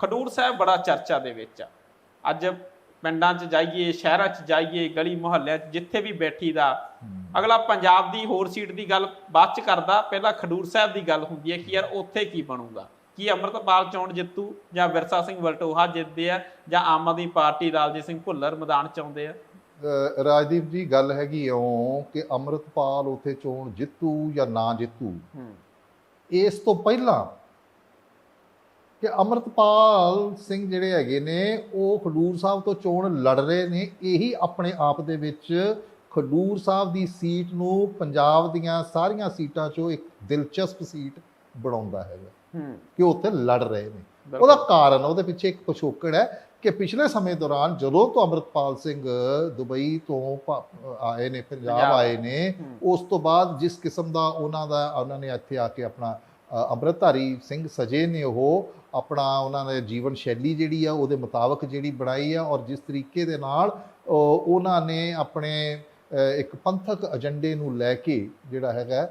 ਖਡੂਰ ਸਾਹਿਬ ਬੜਾ ਚਰਚਾ ਦੇ ਵਿੱਚ ਆ। ਅੱਜ ਪਿੰਡਾਂ 'ਚ ਜਾਈਏ ਸ਼ਹਿਰਾਂ 'ਚ ਜਾਈਏ ਗਲੀ ਮੁਹੱਲਿਆਂ 'ਚ ਜਿੱਥੇ ਵੀ ਬੈਠੀ ਦਾ। ਅਗਲਾ ਪੰਜਾਬ ਦੀ ਹੋਰ ਸੀਟ ਦੀ ਗੱਲ ਬਾਅਦ 'ਚ ਕਰਦਾ ਪਹਿਲਾਂ ਖਡੂਰ ਸਾਹਿਬ ਦੀ ਗੱਲ ਹੁੰਦੀ ਹੈ ਕਿ ਯਾਰ ਉੱਥੇ ਕੀ ਬਣੂਗਾ? ਕੀ ਅੰਮ੍ਰਿਤਪਾਲ ਚੋਣ ਜਿੱਤੂ ਜਾਂ ਵਿਰਸਾ ਸਿੰਘ ਵਲਟੋਹਾ ਜਿੱਤਦੇ ਆ ਜਾਂ ਆਮ ਆਦਮੀ ਪਾਰਟੀ ਰਾਜਜੀਤ ਸਿੰਘ ਭੁੱਲਰ ਮੈਦਾਨ 'ਚ ਆਉਂਦੇ ਆ? ਰਾਜਦੀਪ ਜੀ ਗੱਲ ਹੈਗੀ ਇਉਂ ਕਿ ਅੰਮ੍ਰਿਤਪਾਲ ਉਥੇ ਚੋਣ ਜਿੱਤੂ ਜਾਂ ਨਾ ਜਿੱਤੂ। ਇਸ ਤੋਂ ਪਹਿਲਾਂ ਕਿ ਅੰਮ੍ਰਿਤਪਾਲ ਸਿੰਘ ਜਿਹੜੇ ਹੈਗੇ ਨੇ ਉਹ ਖਡੂਰ ਸਾਹਿਬ ਤੋਂ ਚੋਣ ਲੜ ਰਹੇ ਨੇ ਇਹੀ ਆਪਣੇ ਆਪ ਦੇ ਵਿੱਚ ਖਡੂਰ ਸਾਹਿਬ ਦੀ ਸੀਟ ਨੂੰ ਪੰਜਾਬ ਦੀਆਂ ਸਾਰੀਆਂ ਸੀਟਾਂ 'ਚੋਂ ਇੱਕ ਦਿਲਚਸਪ ਸੀਟ ਬਣਾਉਂਦਾ ਹੈਗਾ ਕਿ ਉਹ ਉੱਥੇ ਲੜ ਰਹੇ ਨੇ। ਉਹਦਾ ਕਾਰਨ ਉਹਦੇ ਪਿੱਛੇ ਇੱਕ ਪਿਛੋਕੜ ਹੈ ਕਿ ਪਿਛਲੇ ਸਮੇਂ ਦੌਰਾਨ ਜਦੋਂ ਤੋਂ ਅੰਮ੍ਰਿਤਪਾਲ ਸਿੰਘ ਦੁਬਈ ਤੋਂ ਆਏ ਨੇ ਪੰਜਾਬ। ਆਏ ਨੇ। ਉਸ ਤੋਂ ਬਾਅਦ ਜਿਸ ਕਿਸਮ ਦਾ ਉਹਨਾਂ ਦਾ ਉਹਨਾਂ ਨੇ ਇੱਥੇ ਆ ਕੇ ਆਪਣਾ ਅੰਮ੍ਰਿਤਧਾਰੀ ਸਿੰਘ ਸਜੇ ਨੇ ਉਹ ਆਪਣਾ ਉਹਨਾਂ ਨੇ ਜੀਵਨ ਸ਼ੈਲੀ ਜਿਹੜੀ ਆ, ਉਹਦੇ ਮੁਤਾਬਕ ਜਿਹੜੀ ਬਣਾਈ ਆ ਔਰ ਜਿਸ ਤਰੀਕੇ ਦੇ ਨਾਲ ਉਹਨਾਂ ਨੇ ਆਪਣੇ ਇੱਕ ਪੰਥਕ ਏਜੰਡੇ ਨੂੰ ਲੈ ਕੇ ਜਿਹੜਾ ਹੈਗਾ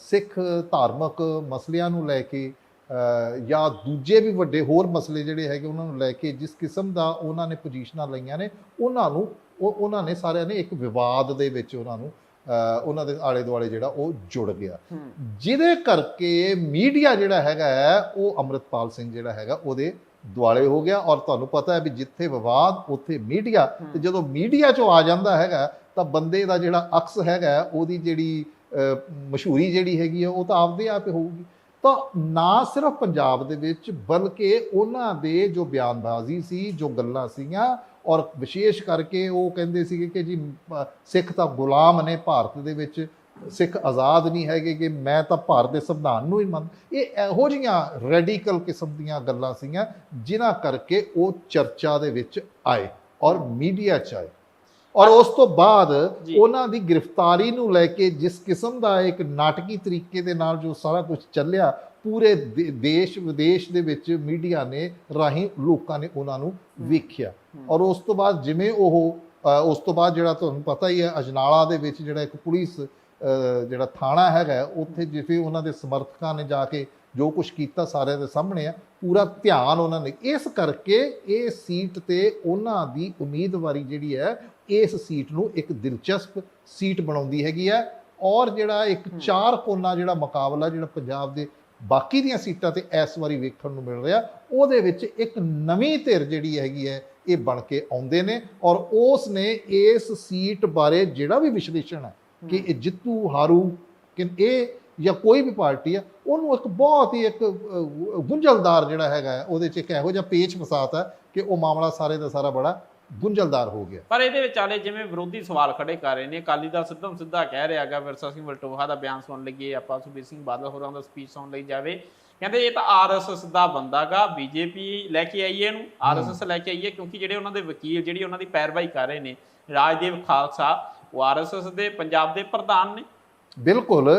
ਸਿੱਖ ਧਾਰਮਿਕ ਮਸਲਿਆਂ ਨੂੰ ਲੈ ਕੇ ਜਾਂ ਦੂਜੇ ਵੀ ਵੱਡੇ ਹੋਰ ਮਸਲੇ ਜਿਹੜੇ ਹੈਗੇ ਉਹਨਾਂ ਨੂੰ ਲੈ ਕੇ ਜਿਸ ਕਿਸਮ ਦਾ ਉਹਨਾਂ ਨੇ ਪੋਜੀਸ਼ਨਾਂ ਲਈਆਂ ਨੇ, ਉਹਨਾਂ ਨੂੰ, ਉਹ, ਉਹਨਾਂ ਨੇ ਸਾਰਿਆਂ ਨੇ ਇੱਕ ਵਿਵਾਦ ਦੇ ਵਿੱਚ ਉਹਨਾਂ ਨੂੰ ਉਹਨਾਂ ਦੇ ਆਲੇ ਦੁਆਲੇ ਜਿਹੜਾ ਉਹ ਜੁੜ ਗਿਆ। ਹੂੰ। ਜਿਹਦੇ ਕਰਕੇ ਮੀਡੀਆ ਜਿਹੜਾ ਹੈਗਾ ਹੈ, ਉਹ ਅੰਮ੍ਰਿਤਪਾਲ ਸਿੰਘ ਜਿਹੜਾ ਹੈਗਾ ਉਹਦੇ ਦੁਆਲੇ ਹੋ ਗਿਆ। ਔਰ ਤੁਹਾਨੂੰ ਪਤਾ ਹੈ ਵੀ ਜਿੱਥੇ ਵਿਵਾਦ ਉੱਥੇ ਮੀਡੀਆ। ਤੇ ਜਦੋਂ ਮੀਡੀਆ 'ਚੋਂ ਆ ਜਾਂਦਾ ਹੈਗਾ ਤਾਂ ਬੰਦੇ ਦਾ ਜਿਹੜਾ ਅਕਸ ਹੈਗਾ ਉਹਦੀ ਜਿਹੜੀ ਮਸ਼ਹੂਰੀ ਜਿਹੜੀ ਹੈਗੀ ਆ ਉਹ ਤਾਂ ਆਪਦੇ ਆਪ ਹੀ ਹੋਊਗੀ। ਤਾਂ ਨਾ ਸਿਰਫ ਪੰਜਾਬ ਦੇ ਵਿੱਚ ਬਲਕਿ ਉਹਨਾਂ ਦੇ ਜੋ ਬਿਆਨਬਾਜ਼ੀ ਸੀ ਜੋ ਗੱਲਾਂ ਸੀਗੀਆਂ ਔਰ ਵਿਸ਼ੇਸ਼ ਕਰਕੇ ਉਹ ਕਹਿੰਦੇ ਸੀਗੇ ਕਿ ਜੀ ਸਿੱਖ ਤਾਂ ਗੁਲਾਮ ਨੇ ਭਾਰਤ ਦੇ ਵਿੱਚ ਸਿੱਖ ਆਜ਼ਾਦ ਨਹੀਂ ਹੈਗੇ ਕਿ ਮੈਂ ਤਾਂ ਭਾਰਤ ਦੇ ਸੰਵਿਧਾਨ ਨੂੰ ਹੀ ਮੰਨ ਇਹ ਇਹੋ ਜਿਹੀਆਂ ਰੈਡੀਕਲ ਕਿਸਮ ਦੀਆਂ ਗੱਲਾਂ ਸੀਗੀਆਂ ਜਿਨ੍ਹਾਂ ਕਰਕੇ ਉਹ ਚਰਚਾ ਦੇ ਵਿੱਚ ਆਏ ਔਰ ਮੀਡੀਆ 'ਚ ਆਏ ਔਰ ਉਸ ਤੋਂ ਬਾਅਦ। ਉਹਨਾਂ ਦੀ ਗ੍ਰਿਫਤਾਰੀ ਨੂੰ ਲੈ ਕੇ ਜਿਸ ਕਿਸਮ ਦਾ ਇੱਕ ਨਾਟਕੀ ਤਰੀਕੇ ਦੇ ਨਾਲ ਜੋ ਸਾਰਾ ਕੁਝ ਚੱਲਿਆ ਪੂਰੇ ਦੇਸ਼ ਵਿਦੇਸ਼ ਦੇ ਵਿੱਚ ਮੀਡੀਆ ਨੇ ਰਾਹੀਂ ਲੋਕਾਂ ਨੇ ਉਹਨਾਂ ਨੂੰ ਵੇਖਿਆ। ਔਰ ਉਸ ਤੋਂ ਬਾਅਦ ਜਿਵੇਂ ਉਹ ਉਸ ਤੋਂ ਬਾਅਦ ਜਿਹੜਾ ਤੁਹਾਨੂੰ ਪਤਾ ਹੀ ਹੈ ਅਜਨਾਲਾ ਦੇ ਵਿੱਚ ਜਿਹੜਾ ਇੱਕ ਪੁਲਿਸ ਜਿਹੜਾ ਥਾਣਾ ਹੈਗਾ ਉੱਥੇ ਜਿਵੇਂ ਉਹਨਾਂ ਦੇ ਸਮਰਥਕਾਂ ਨੇ ਜਾ ਕੇ ਜੋ ਕੁਝ ਕੀਤਾ ਸਾਰਿਆਂ ਦੇ ਸਾਹਮਣੇ ਆ ਪੂਰਾ ਧਿਆਨ ਉਹਨਾਂ ਨੇ। ਇਸ ਕਰਕੇ ਇਹ ਸੀਟ ਤੇ ਉਹਨਾਂ ਦੀ ਉਮੀਦਵਾਰੀ ਜਿਹੜੀ ਹੈ ਇਸ ਸੀਟ ਨੂੰ ਇੱਕ ਦਿਲਚਸਪ ਸੀਟ ਬਣਾਉਂਦੀ ਹੈਗੀ ਹੈ। ਔਰ ਜਿਹੜਾ ਇੱਕ ਚਾਰ ਕੋਨਾ ਜਿਹੜਾ ਮੁਕਾਬਲਾ ਜਿਹੜਾ ਪੰਜਾਬ ਦੇ ਬਾਕੀ ਦੀਆਂ ਸੀਟਾਂ ਤੇ ਇਸ ਵਾਰੀ ਵੇਖਣ ਨੂੰ ਮਿਲ ਰਿਹਾ। ਉਹਦੇ ਵਿੱਚ ਇੱਕ ਨਵੀਂ ਧਿਰ ਜਿਹੜੀ ਹੈਗੀ ਹੈ ਇਹ ਬਣ ਕੇ ਆਉਂਦੇ ਨੇ ਔਰ ਉਸ ਨੇ ਇਸ ਸੀਟ ਬਾਰੇ ਜਿਹੜਾ ਵੀ ਵਿਸ਼ਲੇਸ਼ਣ ਹੈ ਕਿ ਇਹ ਜਿੱਤੂ ਹਾਰੂ ਕਿ ਇਹ ਜਾਂ ਕੋਈ ਵੀ ਪਾਰਟੀ ਆ ਉਹਨੂੰ ਇੱਕ ਬਹੁਤ ਹੀ ਇੱਕ ਗੁੰਝਲਦਾਰ ਜਿਹੜਾ ਹੈਗਾ ਉਹਦੇ 'ਚ ਇੱਕ ਇਹੋ ਜਿਹਾ ਪੇਚ ਫਸਾਤ ਹੈ ਕਿ ਉਹ ਮਾਮਲਾ ਸਾਰੇ ਦਾ ਸਾਰਾ ਬੜਾ ਗੁੰਝਲਦਾਰ ਹੋ ਗਿਆ। ਪਰ ਇਹਦੇ ਵਿਚਾਲੇ ਜਿਵੇਂ ਵਿਰੋਧੀ ਸਵਾਲ ਖੜੇ ਕਰ ਰਹੇ ਨੇ ਅਕਾਲੀ ਦਾ ਸਿੱਧਮ ਸਿੱਧਾ ਕਹਿ ਰਿਹਾ ਹੈਗਾ ਵਿਰਸਾ ਸਿੰਘ ਵਲਟੋਹਾ ਦਾ ਬਿਆਨ ਸੁਣ ਲਈਏ ਆਪਾਂ ਸੁਖਬੀਰ ਸਿੰਘ ਬਾਦਲ ਹੋਰਾਂ ਦਾ ਸਪੀਚ ਸੁਣ ਲਈ ਜਾਵੇ। ਕਹਿੰਦੇ ਇਹ ਤਾਂ ਆਰਐਸਐਸ ਦਾ ਬੰਦਾਗਾ ਬੀਜੇਪੀ ਲੈ ਕੇ ਆਈ ਹੈ ਇਹਨੂੰ ਆਰਐਸਐਸ ਲੈ ਕੇ ਆਈ ਹੈ ਕਿਉਂਕਿ ਜਿਹੜੇ ਉਹਨਾਂ ਦੇ ਵਕੀਲ ਜਿਹੜੀ ਉਹਨਾਂ ਦੀ ਪੈਰਵਾਈ ਕਰ ਰਹੇ ਨੇ ਰਾਜਦੇਵ ਖਾਲਸਾ ਉਹ ਆਰਐਸਐਸ ਦੇ ਪੰਜਾਬ ਦੇ ਪ੍ਰਧਾਨ ਨੇ। ਬਿਲਕੁਲ